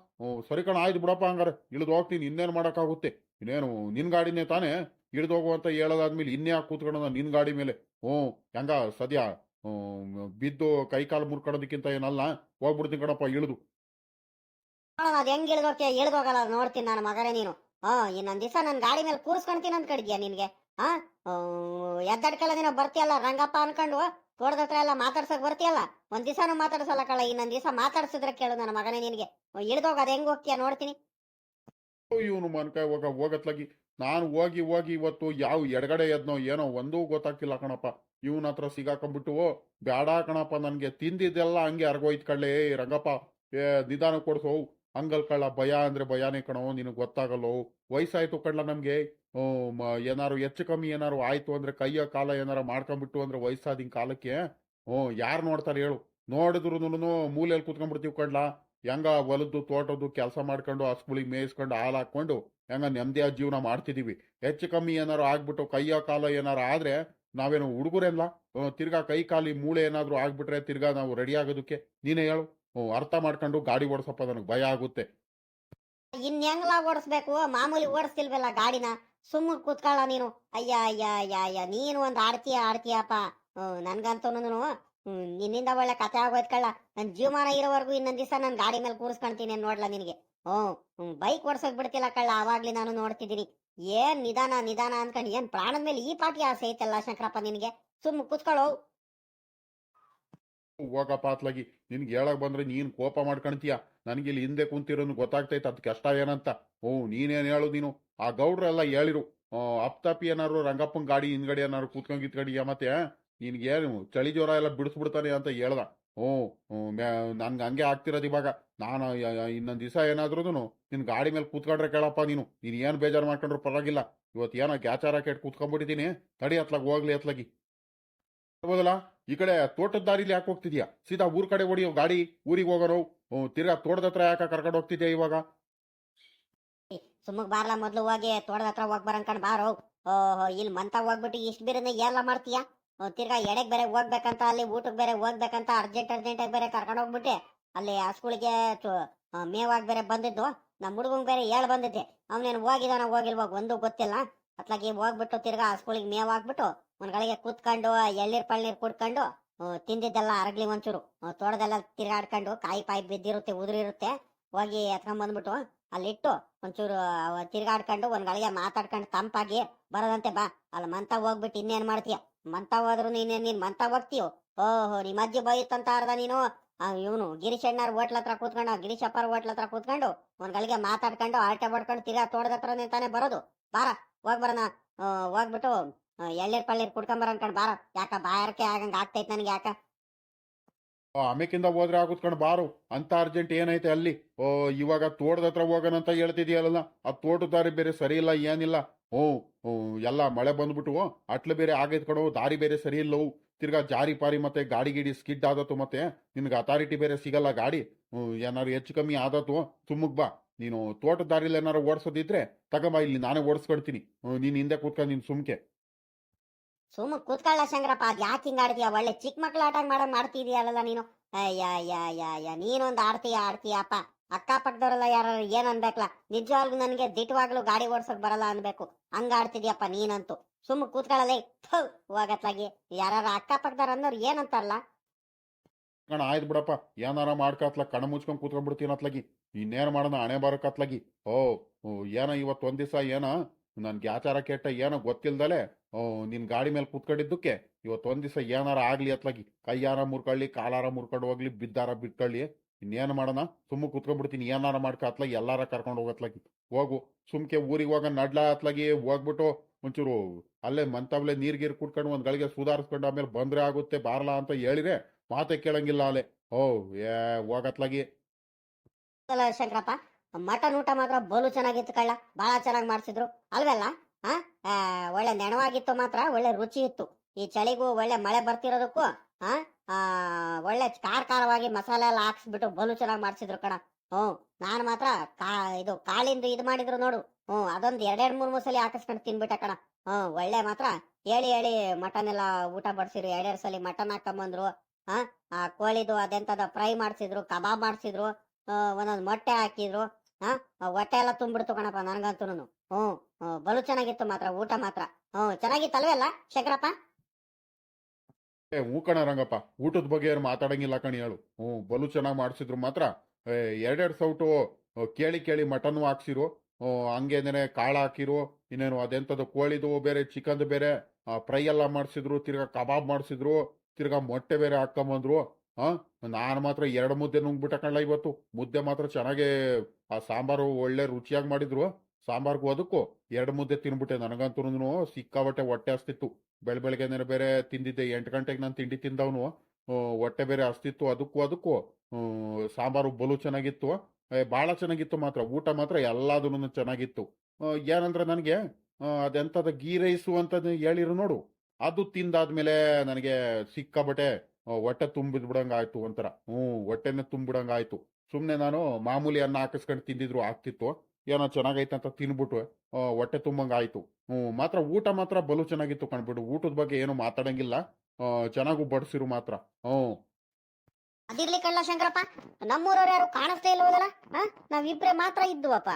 S1: ಸರಿ ಕಣ ಆಯ್ತು ಬಿಡಪ್ಪ ಹಂಗಾರೆ. ಇಳಿದು ಹೋಗ್ತೀನಿ ಇನ್ನೇನು ಮಾಡೋಕ್ಕಾಗುತ್ತೆ? ಇನ್ನೇನು ನಿನ್ ಗಾಡಿನೇ ತಾನೇ? ಇಳಿದು ಹೋಗುವಂತ ಹೇಳೋದಾದ್ಮೇಲೆ ಇನ್ನೇ ಯಾಕೆ ಕೂತ್ಕೊಳ್ಳೋಣ ನಿನ್ ಗಾಡಿ ಮೇಲೆ? ಹ್ಞೂ ಹೆಂಗ ಸದ್ಯ ಬಿದ್ದು ಕೈ ಕಾಲು ಮುರ್ಕೊಳೋದಕ್ಕಿಂತ ಏನಲ್ಲ ಹೋಗ್ಬಿಡ್ತೀನಿ ಕಣಪ್ಪ ಇಳಿದು.
S2: ಅದ್ ಹೆಂಗ್ ಇಳ್ದೋಕೆ ಇಳ್ದೋಗಲ್ಲ ನೋಡ್ತೀನಿ ನನ್ನ ಮಗನೇ ನೀನು. ಹಾ, ಇನ್ನೊಂದ್ ದಿವಸ ನನ್ ಗಾಡಿ ಮೇಲೆ ಕೂರಿಸ್ಕೊಂತೀನಿ ಅನ್ಕಡಿದ್ಯಾ ನಿನ್ಗೆ? ಹಾ? ಎದ್ದಡ್ಕಲ್ಲ ನೀನು ಬರ್ತೀಯಲ್ಲ? ರಂಗಪ್ಪ ಅನ್ಕೊಂಡು ತೋಟದ ಹತ್ರ ಎಲ್ಲ ಮಾತಾಡ್ಸಕ್ ಬರ್ತೀಯಲ್ಲ? ಒಂದ್ ದಿವಸನು ಮಾತಾಡ್ಸಲ್ಲ ಕಳ ಇನ್ನೊಂದ್ ದಿವಸ ಮಾತಾಡ್ಸಿದ್ರೆ ಕೇಳು ನನ್ನ ಮಗನೇ ನಿನ್ಗೆ. ಇಳ್ದೋಗ ಅದ್ ಹೆಂಗ್ ಹೋಗ್ತೀಯ ನೋಡ್ತೀನಿ.
S1: ಇವನು ಮನ್ಕಾಯ್, ಹೋಗ, ಹೋಗತ್ಲಾಗಿ. ನಾನು ಹೋಗಿ ಹೋಗಿ ಇವತ್ತು ಯಾವ ಎಡಗಡೆ ಎದ್ನೋ ಏನೋ ಒಂದೂ ಗೊತ್ತಾಗ್ತಿಲ್ಲ ಕಣಪ್ಪ. ಇವನ ಹತ್ರ ಸಿಗಾಕೊಂಡ್ಬಿಟ್ಟು ಬೇಡ ಕಣಪ್ಪ ನನ್ಗೆ, ತಿಂದಿದ್ದೆಲ್ಲ ಹಂಗೆ ಅರ್ಗೋಯ್ತು ಕಳ್ಳೆ ರಂಗಪ್ಪ. ಏ ನಿಧಾನ ಕೊಡ್ಸೋ ಹಂಗಲ್ ಕಳ್ಳ ಭಯ ಅಂದ್ರೆ ಭಯಾನೇ ಕಣೋ, ನಿನಗೆ ಗೊತ್ತಾಗಲ್ಲೋ? ವಯಸ್ಸಾಯ್ತು ಕಳ್ಳ ನಮ್ಗೆ. ಏನಾರು ಹೆಚ್ಚು ಕಮ್ಮಿ ಏನಾರು ಆಯ್ತು ಅಂದ್ರೆ ಕೈಯ ಕಾಲ ಏನಾರ ಮಾಡ್ಕೊಂಡ್ಬಿಟ್ಟು ಅಂದ್ರೆ ವಯಸ್ಸಾದ ಕಾಲಕ್ಕೆ, ಹ್ಞೂ, ಯಾರು ನೋಡ್ತಾರೆ ಹೇಳು. ನೋಡಿದ್ರು ಮೂಲೆಯಲ್ಲಿ ಕುತ್ಕೊಂಡ್ಬಿಡ್ತೀವಿ ಕಳ್ಳ. ಹೆಂಗ ಹೊಲದ್ದು, ತೋಟದ್ದು ಕೆಲಸ ಮಾಡ್ಕೊಂಡು ಹಸ್ಗಳಿಗೆ ಮೇಯಿಸ್ಕೊಂಡು, ಹಾಲು ಹಾಕೊಂಡು ಹೆಂಗ ನೆಮ್ಮದಿಯಾದ ಜೀವನ ಮಾಡ್ತಿದ್ದೀವಿ ಹೆಚ್ಚು ಕಮ್ಮಿ ಏನಾರು ಆಗ್ಬಿಟ್ಟು ಕೈಯ ಕಾಲ ಏನಾರು ಆದ್ರೆ ನಾವೇನು ಹುಡುಗರೆಲ್ಲ ತಿರ್ಗಾ ಕೈ, ಕಾಲಿ, ಮೂಳೆ ಏನಾದರೂ ಆಗ್ಬಿಟ್ರೆ ತಿರ್ಗಾ ನಾವು ರೆಡಿ ಆಗೋದಕ್ಕೆ ನೀನೇ ಹೇಳು. ಅರ್ಥ ಮಾಡ್ಕೊಂಡು ಗಾಡಿ ಓಡಿಸಪ್ಪ ನನಗೆ ಭಯ ಆಗುತ್ತೆ.
S2: ಇನ್ ಹೆಂಗ್ಲ ಓಡಿಸ್ಬೇಕು? ಮಾಮೂಲಿ ಓಡಿಸ್ತಿಲ್ವಲ್ಲ ಗಾಡಿನ? ಸುಮ್ಮನೆ ಕೂತ್ಕೊಳ್ಳ ನೀನು. ಅಯ್ಯ ಅಯ್ಯ ಅಯ್ಯ ಅಯ್ಯ, ನೀನು ಒಂದ್ ಆಡ್ತೀಯ, ಆಡ್ತೀಯಪ್ಪ. ನನ್ಗಂತೂ ನಿನ್ನಿಂದ ಒಳ್ಳೆ ಕತೆ ಆಗೋಯ್ತು ಕಳ್ಳ. ನನ್ ಜೀವಮಾನ ಇರೋವರೆಗೂ ಇನ್ನೊಂದ್ ದಿವಸ ನನ್ ಗಾಡಿ ಮೇಲೆ ಕೂರಿಸ್ಕೊಂತೀನಿ ನೋಡ್ಲಾ ನಿನಗೆ. ಹ್ಮ್ ಬೈಕ್ ಓಡ್ಸೋಕ್ ಬಿಡ್ತಿಲ್ಲ ಕಳ್ಳ, ಅವಾಗ್ಲಿ ನಾನು ನೋಡ್ತಿದ್ದೀನಿ. ಏನ್ ನಿಧಾನ ನಿಧಾನ ಅನ್ಕೊಂಡು ಏನ್ ಪ್ರಾಣದ ಮೇಲೆ ಈ ಪಾಟಿ ಆಸೆ ಐತಲ್ಲ ಶಂಕರಪ್ಪ ನಿನಗೆ? ಸುಮ್ಮ ಕೂತ್ಕೊಳ್ಳೋ.
S1: ಹೋಗಪ್ಪ ಅತ್ಲಾಗಿ, ನಿನ್ಗೆ ಹೇಳಕ್ ಬಂದ್ರೆ ನೀನ್ ಕೋಪ ಮಾಡ್ಕೊಂತೀಯ ನನಗೆ ಇಲ್ಲಿ ಹಿಂದೆ ಕುಂತಿರೋನು ಗೊತ್ತಾಗ್ತೈತೆ ಅದ್ ಕಷ್ಟ ಏನಂತ? ಓ ನೀನೇನ್ ಹೇಳು ನೀನು? ಆ ಗೌಡ್ರೆಲ್ಲ ಹೇಳಿರು ಅಪ್ತಾಪಿ ಏನಾರು ರಂಗಪ್ಪನ ಗಾಡಿ ಹಿಂದ್ಗಡೆ ಏನಾರು ಯಾ ಮತ್ತೆ? ನಿನ್ಗೇನು ಚಳಿ ಜ್ವರ ಎಲ್ಲ ಬಿಡಿಸ್ಬಿಡ್ತಾನೆ ಅಂತ ಹೇಳ್ದ. ಹ್ಞೂ ನನ್ಗೆ ಹಂಗೆ ಆಗ್ತಿರೋದು ಇವಾಗ. ನಾನು ಇನ್ನೊಂದು ದಿವಸ ಏನಾದ್ರೂ ನಿನ್ ಗಾಡಿ ಮೇಲೆ ಕೂತ್ಕೊಂಡ್ರೆ ಕೇಳಪ್ಪ ನೀನು. ನೀನು ಏನ್ ಬೇಜಾರು ಮಾಡ್ಕೊಂಡ್ರು ಪರವಾಗಿಲ್ಲ. ಇವತ್ತು ಏನೋ ಗ್ಯಾಚಾರ ಕೆಟ್ಟು ಕೂತ್ಕೊಂಡ್ಬಿಟ್ಟಿದ್ದೀನಿ ತಡಿ ಅತ್ಲಾಗ, ಹೋಗ್ಲಿ ಅತ್ಲಾಗಿ. ಈ ಕಡೆ ತೋಟದ ದಾರಿಲಿ ಯಾಕೆ ಹೋಗ್ತಿದ್ಯಾ? ಸೀದಾ ಊರ್ ಕಡೆ ಹೊಡಿಯೋ ಗಾಡಿ, ಊರಿಗೆ ಹೋಗೋರು ತಿರ್ಗಾ ತೋಟದ ಹತ್ರ ಯಾಕೆ ಕರ್ಕೊಂಡು ಹೋಗ್ತಿದ್ಯಾ ಇವಾಗ?
S2: ಸುಮ್ಮಗ್ ಬಾರ್ಲ ಮೊದ್ಲು ಹೋಗಿ ತೋಟದ ಹತ್ರ ಹೋಗ್ ಬರಂಕಂಡ್ ಬಾರೋ. ಇಲ್ಲಿ ಮಂತ ಹೋಗ್ಬಿಟ್ಟು ಇಷ್ಟ ಬೇರೆ ಎಲ್ಲ ಮಾಡ್ತೀಯಾ? ತಿರ್ಗಾ ಎಡೆಗ್ ಬೇರೆ ಹೋಗ್ಬೇಕಂತ, ಅಲ್ಲಿ ಊಟಕ್ ಬೇರೆ ಹೋಗ್ಬೇಕಂತ ಅರ್ಜೆಂಟ್ ಅರ್ಜೆಂಟ್ ಆಗಿ ಬೇರೆ ಕರ್ಕೊಂಡು ಹೋಗ್ಬಿಟ್ಟೆ. ಅಲ್ಲಿ ಹಸ್ಗಳಿಗೆ ಮೇವಾಗ್ ಬೇರೆ ಬಂದಿದ್ದು. ನಮ್ಮ ಹುಡುಗಂಗ್ ಬೇರೆ ಹೇಳ್ ಬಂದಿದ್ದೆ. ಅವನೇನು ಹೋಗಿದಾನ ಹೋಗಿಲ್ವಾಗ ಒಂದು ಗೊತ್ತಿಲ್ಲ. ಅತ್ಲಾಗಿ ಹೋಗ್ಬಿಟ್ಟು ತಿರ್ಗಾ ಹಸ್ಗಳಿಗೆ ಮೇವಾಗ್ಬಿಟ್ಟು ಒಂದ್ಗಳಿಗೆ ಕೂತ್ಕೊಂಡು ಎಳ್ನೀರ್ ಪಳ್ನೀರ್ ಕುಡ್ಕೊಂಡು ತಿಂದಿದ್ದೆಲ್ಲ ಅರಗ್ಲಿ ಒಂಚೂರು. ತೋಟದೆಲ್ಲ ತಿರ್ಗಾಡ್ಕೊಂಡು ಕಾಯಿ ಪಾಯಿ ಬಿದ್ದಿರುತ್ತೆ ಉದುರಿರುತ್ತೆ. ಹೋಗಿ ಎತ್ಕೊಂಡ್ ಬಂದ್ಬಿಟ್ಟು ಅಲ್ಲಿಟ್ಟು ಒಂಚೂರು ತಿರ್ಗಾಡ್ಕೊಂಡು ಒಂದ್ ಗಳಿಗೆ ಮಾತಾಡ್ಕೊಂಡು ತಂಪಾಗಿ ಬರದಂತೆ ಬಾ. ಅಲ್ಲಿ ಮಂತ ಹೋಗ್ಬಿಟ್ಟು ಇನ್ನೇನ್ ಮಾಡ್ತೀಯ? ಮಂತ ಹೋದ್ರು ನೀನ್ ನೀನ್ ಮಂತ ಹೋಗ್ತೀಯೋ? ಓಹೋ ನಿಮ್ಮ ಅಜ್ಜಿ ಬೈತಂತ ಅರ್ಧ ನೀನು? ಇವನು ಗಿರೀಶ್ ಅಣ್ಣಾರ್ ಹೋಟ್ಲ ಹತ್ರ ಕೂತ್ಕೊಂಡು ಗಿರೀಶ್ ಅಪ್ಪಾರ್ ಹೋಟ್ಲ ಹತ್ರ ಕೂತ್ಕೊಂಡು ಒಂದ್ ಗಳಿಗೆ ಮಾತಾಡ್ಕೊಂಡು ಆಲ್ಟೆ ಬಡ್ಕೊಂಡು ತಿರ್ಗಾ ತೋಟದ ಹತ್ರ ನಿಂತಾನೆ ಬರೋದು. ಬಾರ ಹೋಗ್ ಬರೋಣ. ಆ, ಹೋಗ್ಬಿಟ್ಟು ಎಳ್ಳೀರ್ ಪಳ್ಳೀರ್ ಕುಡ್ಕೊಂಬರ ಅನ್ಕೊಂಡ್ ಬಾರ. ಯಾಕ ಬಾಯಾರಕ್ಕೆ ಆಗಂಗ ಆಗ್ತೈತ್ ನನಗೆ ಯಾಕ?
S1: ಅಮೆಕಿಂದ ಹೋದ್ರೆ ಆಗುತ್ಕೊಂಡು ಬಾರು. ಅಂತ ಅರ್ಜೆಂಟ್ ಏನೈತೆ ಅಲ್ಲಿ? ಓ, ಇವಾಗ ತೋಟದ ಹತ್ರ ಹೋಗೋಣಂತ ಹೇಳ್ತಿದ್ಯಲ್ಲ ಆ ತೋಟದ ದಾರಿ ಬೇರೆ ಸರಿ ಇಲ್ಲ, ಏನಿಲ್ಲ. ಓ ಎಲ್ಲ ಮಳೆ ಬಂದ್ಬಿಟ್ಟು ಅಟ್ಲು ಬೇರೆ ಆಗೈತ್ ಕಣೋ, ದಾರಿ ಬೇರೆ ಸರಿ ಇಲ್ಲವು. ತಿರ್ಗಾ ಜಾರಿ ಪಾರಿ ಮತ್ತೆ ಗಾಡಿ ಗಿಡಿ ಸ್ಕಿಡ್ ಆದತ್ತು ಮತ್ತೆ ನಿನ್ಗೆ ಅಥಾರಿಟಿ ಬೇರೆ ಸಿಗಲ್ಲ ಗಾಡಿ. ಏನಾರು ಹೆಚ್ಚು ಕಮ್ಮಿ ಆದತ್ತು ಸುಮ್ಮಕ್ ಬಾ. ನೀನು ತೋಟದ ದಾರಿಲಿ ಏನಾರು ಓಡಿಸೋದಿದ್ರೆ ತಗೊಂಬ ಇಲ್ಲಿ ನಾನೇ ಓಡಿಸ್ಕೊಡ್ತೀನಿ. ನೀನ್ ಹಿಂದೆ ಕೂತ್ಕೊಂಡು ನಿನ್ ಸುಮ್ಕೆ.
S2: ಸುಮ್ಮ ಕೂತ್ಕೊಳ್ಳ ಶಂಕರಪ್ಪ ಅದ್ ಯಾಕೆ ಹಿಂಗ ಆಡ್ತೀಯ? ಒಳ್ಳೆ ಚಿಕ್ಕ ಮಕ್ಳು ಆಟ ಮಾಡೋ ಅಲ್ಲಲ್ಲ ನೀನು? ಅಯ್ಯ ನೀನೊಂದು ಆಡ್ತೀಯ ಆಡ್ತೀಯಪ್ಪ. ಅಕ್ಕಪಕ್ಕದವರೆಲ್ಲ ಯಾರು ಏನ್ ಅನ್ಬೇಕಲ್ಲ ನಿಜವಾಗ್ಲೂ ನನಗೆ ದಿಟ್ಟವಾಗ್ಲೂ ಗಾಡಿ ಓಡ್ಸಕ್ ಬರಲ್ಲ ಅನ್ಬೇಕು. ಹಂಗ ಆಡ್ತಿದ್ಯಪ್ಪ ನೀನಂತೂ. ಸುಮ್ಮ ಕೂತ್ಕೊಳ್ಳಲೇ ಹೋಗತ್ಲಾಗಿ. ಹೋಗತ್ಲಾಗಿ ಅಕ್ಕ ಅಕ್ಕಪಕ್ಕದವ್ರು ಅನ್ನೋರು ಏನಂತಾರಲ್ಲ
S1: ಕಣ ಆಯ್ತು ಬಿಡಪ್ಪ. ಏನಾರ ಮಾಡ್ಕತ್ಲ ಕಣ ಮುಚ್ಕೊಂಡ್ ಕೂತ್ಕೊಂಡ್ಬಿಡ್ತೀನಿ ಅತ್ಲಾಗಿ ಇನ್ನೇನು ಮಾಡೋಣ ಹಣೆ ಬರಕತ್ಲಾಗಿ. ಓ ಓ, ಏನೋ ಇವತ್ತು ಒಂದ್ ದಿವಸ ಏನೋ? ನನ್ಗೆ ಆಚಾರ ಕೆಟ್ಟ ಏನೋ ಗೊತ್ತಿಲ್ದಲೆ ನಿನ್ ಗಾಡಿ ಮೇಲೆ ಕೂತ್ಕೊಂಡಿದ್ದಕ್ಕೆ ಇವತ್ತು ಒಂದ್ ದಿವಸ ಏನಾರ ಆಗ್ಲಿ ಅತ್ಲಾಗಿ, ಕೈಯಾರ ಮುರ್ಕೊಳ್ಳಿ, ಕಾಲಾರ ಮುರ್ಕೊಂಡು ಹೋಗ್ಲಿ, ಬಿದ್ದಾರ ಬಿಟ್ಕೊಳ್ಳಿ, ಇನ್ನೇನು ಮಾಡೋಣ? ಸುಮ್ಮ ಕುತ್ಕೊಂಡ್ಬಿಡ್ತೀನಿ, ಏನಾರ ಮಾಡ್ಕ ಅತ್ಲಾಗಿ, ಎಲ್ಲಾರ ಕರ್ಕೊಂಡು ಹೋಗತ್ಲಾಗಿ ಹೋಗು, ಸುಮ್ಕೆ ಊರಿಗೆ ಹೋಗ ನಡ್ಲ ಅತ್ಲಾಗಿ, ಹೋಗ್ಬಿಟ್ಟು ಒಂಚೂರು ಅಲ್ಲೇ ಮಂತವ್ಲೆ ನೀರ್ ಗೀರ್ ಕುಟ್ಕೊಂಡು ಒಂದ್ ಗಳಿಗೆ ಸುಧಾರಿಸ್ಕೊಂಡು ಆಮೇಲೆ ಬಂದ್ರೆ ಆಗುತ್ತೆ, ಬಾರ್ಲಾ ಅಂತ ಹೇಳಿದ್ರೆ ಮಾತೆ ಕೇಳಂಗಿಲ್ಲ ಅಲ್ಲೇ. ಓ, ಏ, ಹೋಗತ್ಲಾಗಿ.
S2: ಶಂಕರಪ್ಪ ಮಟನ್ ಊಟ ಮಾತ್ರ ಬಲು ಚೆನ್ನಾಗಿತ್ತು ಕಳ್ಳ. ಬಹಳ ಚೆನ್ನಾಗಿ ಮಾಡ್ಸಿದ್ರು. ಅಲ್ವಲ್ಲ? ಹಾ ಒಳ್ಳೆ ನೆಣವಾಗಿತ್ತು ಮಾತ್ರ ಒಳ್ಳೆ ರುಚಿ ಇತ್ತು. ಈ ಚಳಿಗೂ ಒಳ್ಳೆ ಮಳೆ ಬರ್ತಿರೋದಕ್ಕೂ ಆ, ಒಳ್ಳೆ ಖಾರ ಖಾರವಾಗಿ ಮಸಾಲೆ ಎಲ್ಲ ಹಾಕ್ಸ್ಬಿಟ್ಟು ಬಲು ಚೆನ್ನಾಗಿ ಮಾಡ್ಸಿದ್ರು ಕಣ. ಹ್ಞೂ ನಾನು ಮಾತ್ರ ಕಾ ಇದು ಕಾಳಿಂದ ಇದು ಮಾಡಿದ್ರು ನೋಡು. ಹ್ಞೂ ಅದೊಂದು ಎರಡೆರಡು ಮೂರು ಸಲ ಹಾಕಿಸ್ಕೊಂಡು ತಿನ್ಬಿಟ್ಟೆ ಕಣ. ಹ್ಞೂ ಒಳ್ಳೆ ಮಾತ್ರ. ಹೇಳಿ ಹೇಳಿ ಮಟನ್ ಎಲ್ಲ ಊಟ ಬಡಿಸಿದ್ರು. ಎರಡೆರಡು ಸಲ ಮಟನ್ ಹಾಕೊಂಬಂದ್ರು. ಆ ಆ ಕೋಳಿದು ಅದೆಂತದ ಫ್ರೈ ಮಾಡ್ಸಿದ್ರು ಕಬಾಬ್ ಮಾಡ್ಸಿದ್ರು. ಒಂದೊಂದು ಮೊಟ್ಟೆ ಹಾಕಿದ್ರು ಹಾ ಹೊಟ್ಟೆ ಎಲ್ಲ ತುಂಬಿಡ್ತು ಕಣಪ್ಪ ನನಗಂತೂ ಹ್ಞೂ, ಬಲು ಚೆನ್ನಾಗಿತ್ತು ಮಾತ್ರ ಊಟ ಮಾತ್ರ. ಹ್ಞೂ ಚೆನ್ನಾಗಿತ್ತಲ್ವೇ ಅಲ್ಲ ಶಂಕರಪ್ಪ
S1: ಏ ಹೂ ಕಣ ರಂಗಪ್ಪ ಊಟದ ಬಗ್ಗೆ ಏನು ಮಾತಾಡಂಗಿಲ್ಲ ಕಣಿ ಹೇಳು. ಹ್ಞೂ ಬಲು ಚೆನ್ನಾಗಿ ಮಾಡಿಸಿದ್ರು ಮಾತ್ರ. ಎರಡೆರಡು ಸೌಟು ಕೇಳಿ ಕೇಳಿ ಮಟನ್ ಹಾಕ್ಸಿರು. ಹಂಗೇನೇ ಕಾಳು ಹಾಕಿರು ಇನ್ನೇನು ಅದೆಂತದು ಕೋಳಿದು ಬೇರೆ ಚಿಕನ್ದು ಬೇರೆ ಫ್ರೈ ಎಲ್ಲ ಮಾಡಿಸಿದ್ರು ತಿರ್ಗಾ ಕಬಾಬ್ ಮಾಡಿಸಿದ್ರು ತಿರ್ಗಾ ಮೊಟ್ಟೆ ಬೇರೆ ಹಾಕೊಂಬಂದ್ರು ಹಾ ನಾನು ಮಾತ್ರ ಎರಡು ಮುದ್ದೆ ನುಂಗ್ಬಿಟ್ಟಕಣ್ಣ ಇವತ್ತು. ಮುದ್ದೆ ಮಾತ್ರ ಚೆನ್ನಾಗೇ, ಆ ಸಾಂಬಾರು ಒಳ್ಳೆ ರುಚಿಯಾಗಿ ಮಾಡಿದ್ರು. ಸಾಂಬಾರ್ಗೂ ಅದಕ್ಕೂ ಎರಡು ಮುದ್ದೆ ತಿನ್ಬಿಟ್ಟೆ ನನಗಂತೂ ಸಿಕ್ಕಾಬಟ್ಟೆ ಹೊಟ್ಟೆ ಹಸ್ತಿತ್ತು. ಬೆಳ ಬೆಳಗ್ಗೆನೇ ಬೇರೆ ತಿಂದಿದ್ದೆ. ಎಂಟು ಗಂಟೆಗೆ ನಾನು ತಿಂಡಿ ತಿಂದವನು. ಹೊಟ್ಟೆ ಬೇರೆ ಹಸ್ತಿತ್ತು. ಅದಕ್ಕೂ ಅದಕ್ಕೂ ಸಾಂಬಾರು ಬಲು ಚೆನ್ನಾಗಿತ್ತು. ಭಾಳ ಚೆನ್ನಾಗಿತ್ತು ಮಾತ್ರ. ಊಟ ಮಾತ್ರ ಎಲ್ಲದೂ ಚೆನ್ನಾಗಿತ್ತು. ಏನಂದ್ರೆ ನನಗೆ ಅದೆಂಥದ ಗೀ ರೈಸು ಅಂತ ಹೇಳಿರು ನೋಡು. ಅದು ತಿಂದಾದ್ಮೇಲೆ ನನಗೆ ಸಿಕ್ಕಾಬಟ್ಟೆ ಹೊಟ್ಟೆ ತುಂಬಿದ್ಬಿಡಂಗ ಆಯ್ತು ಒಂಥರ. ಹ್ಞೂ, ಹೊಟ್ಟೆನೆ ತುಂಬಿಡಂಗ ಆಯ್ತು ಸುಮ್ಮನೆ ನಾನು ಮಾಮೂಲಿ ಅನ್ನ ಹಾಕಿಸ್ಕೊಂಡು ತಿಂದಿದ್ರು ಆಗ್ತಿತ್ತು. ಏನೋ ಚೆನ್ನಾಗೈತೆ ಅಂತ ತಿನ್ಬಿಟ್ಟು ಹೊಟ್ಟೆ ತುಂಬಂಗ ಆಯ್ತು ಹ್ಞೂ, ಮಾತ್ರ ಊಟ ಮಾತ್ರ ಬಲು ಚೆನ್ನಾಗಿತ್ತು ಕಣ್ಬಿಟ್ಟು ಊಟದ ಬಗ್ಗೆ ಏನು ಮಾತಾಡಂಗಿಲ್ಲ. ಚೆನ್ನಾಗು ಬಡಿಸಿರು ಮಾತ್ರ. ಹ್ಞೂ.
S2: ಅದಿರ್ಲಿ ಕಣ್ಣ ಶಂಕರಪ್ಪ. ನಮ್ಮೂರವ್ರು ಯಾರು ಕಾಣಿಸ್ತಾ ಇಲ್ವಲ್ಲ ನಾವಿಬ್ರೆ ಮಾತ್ರ ಇದ್ವಪ್ಪ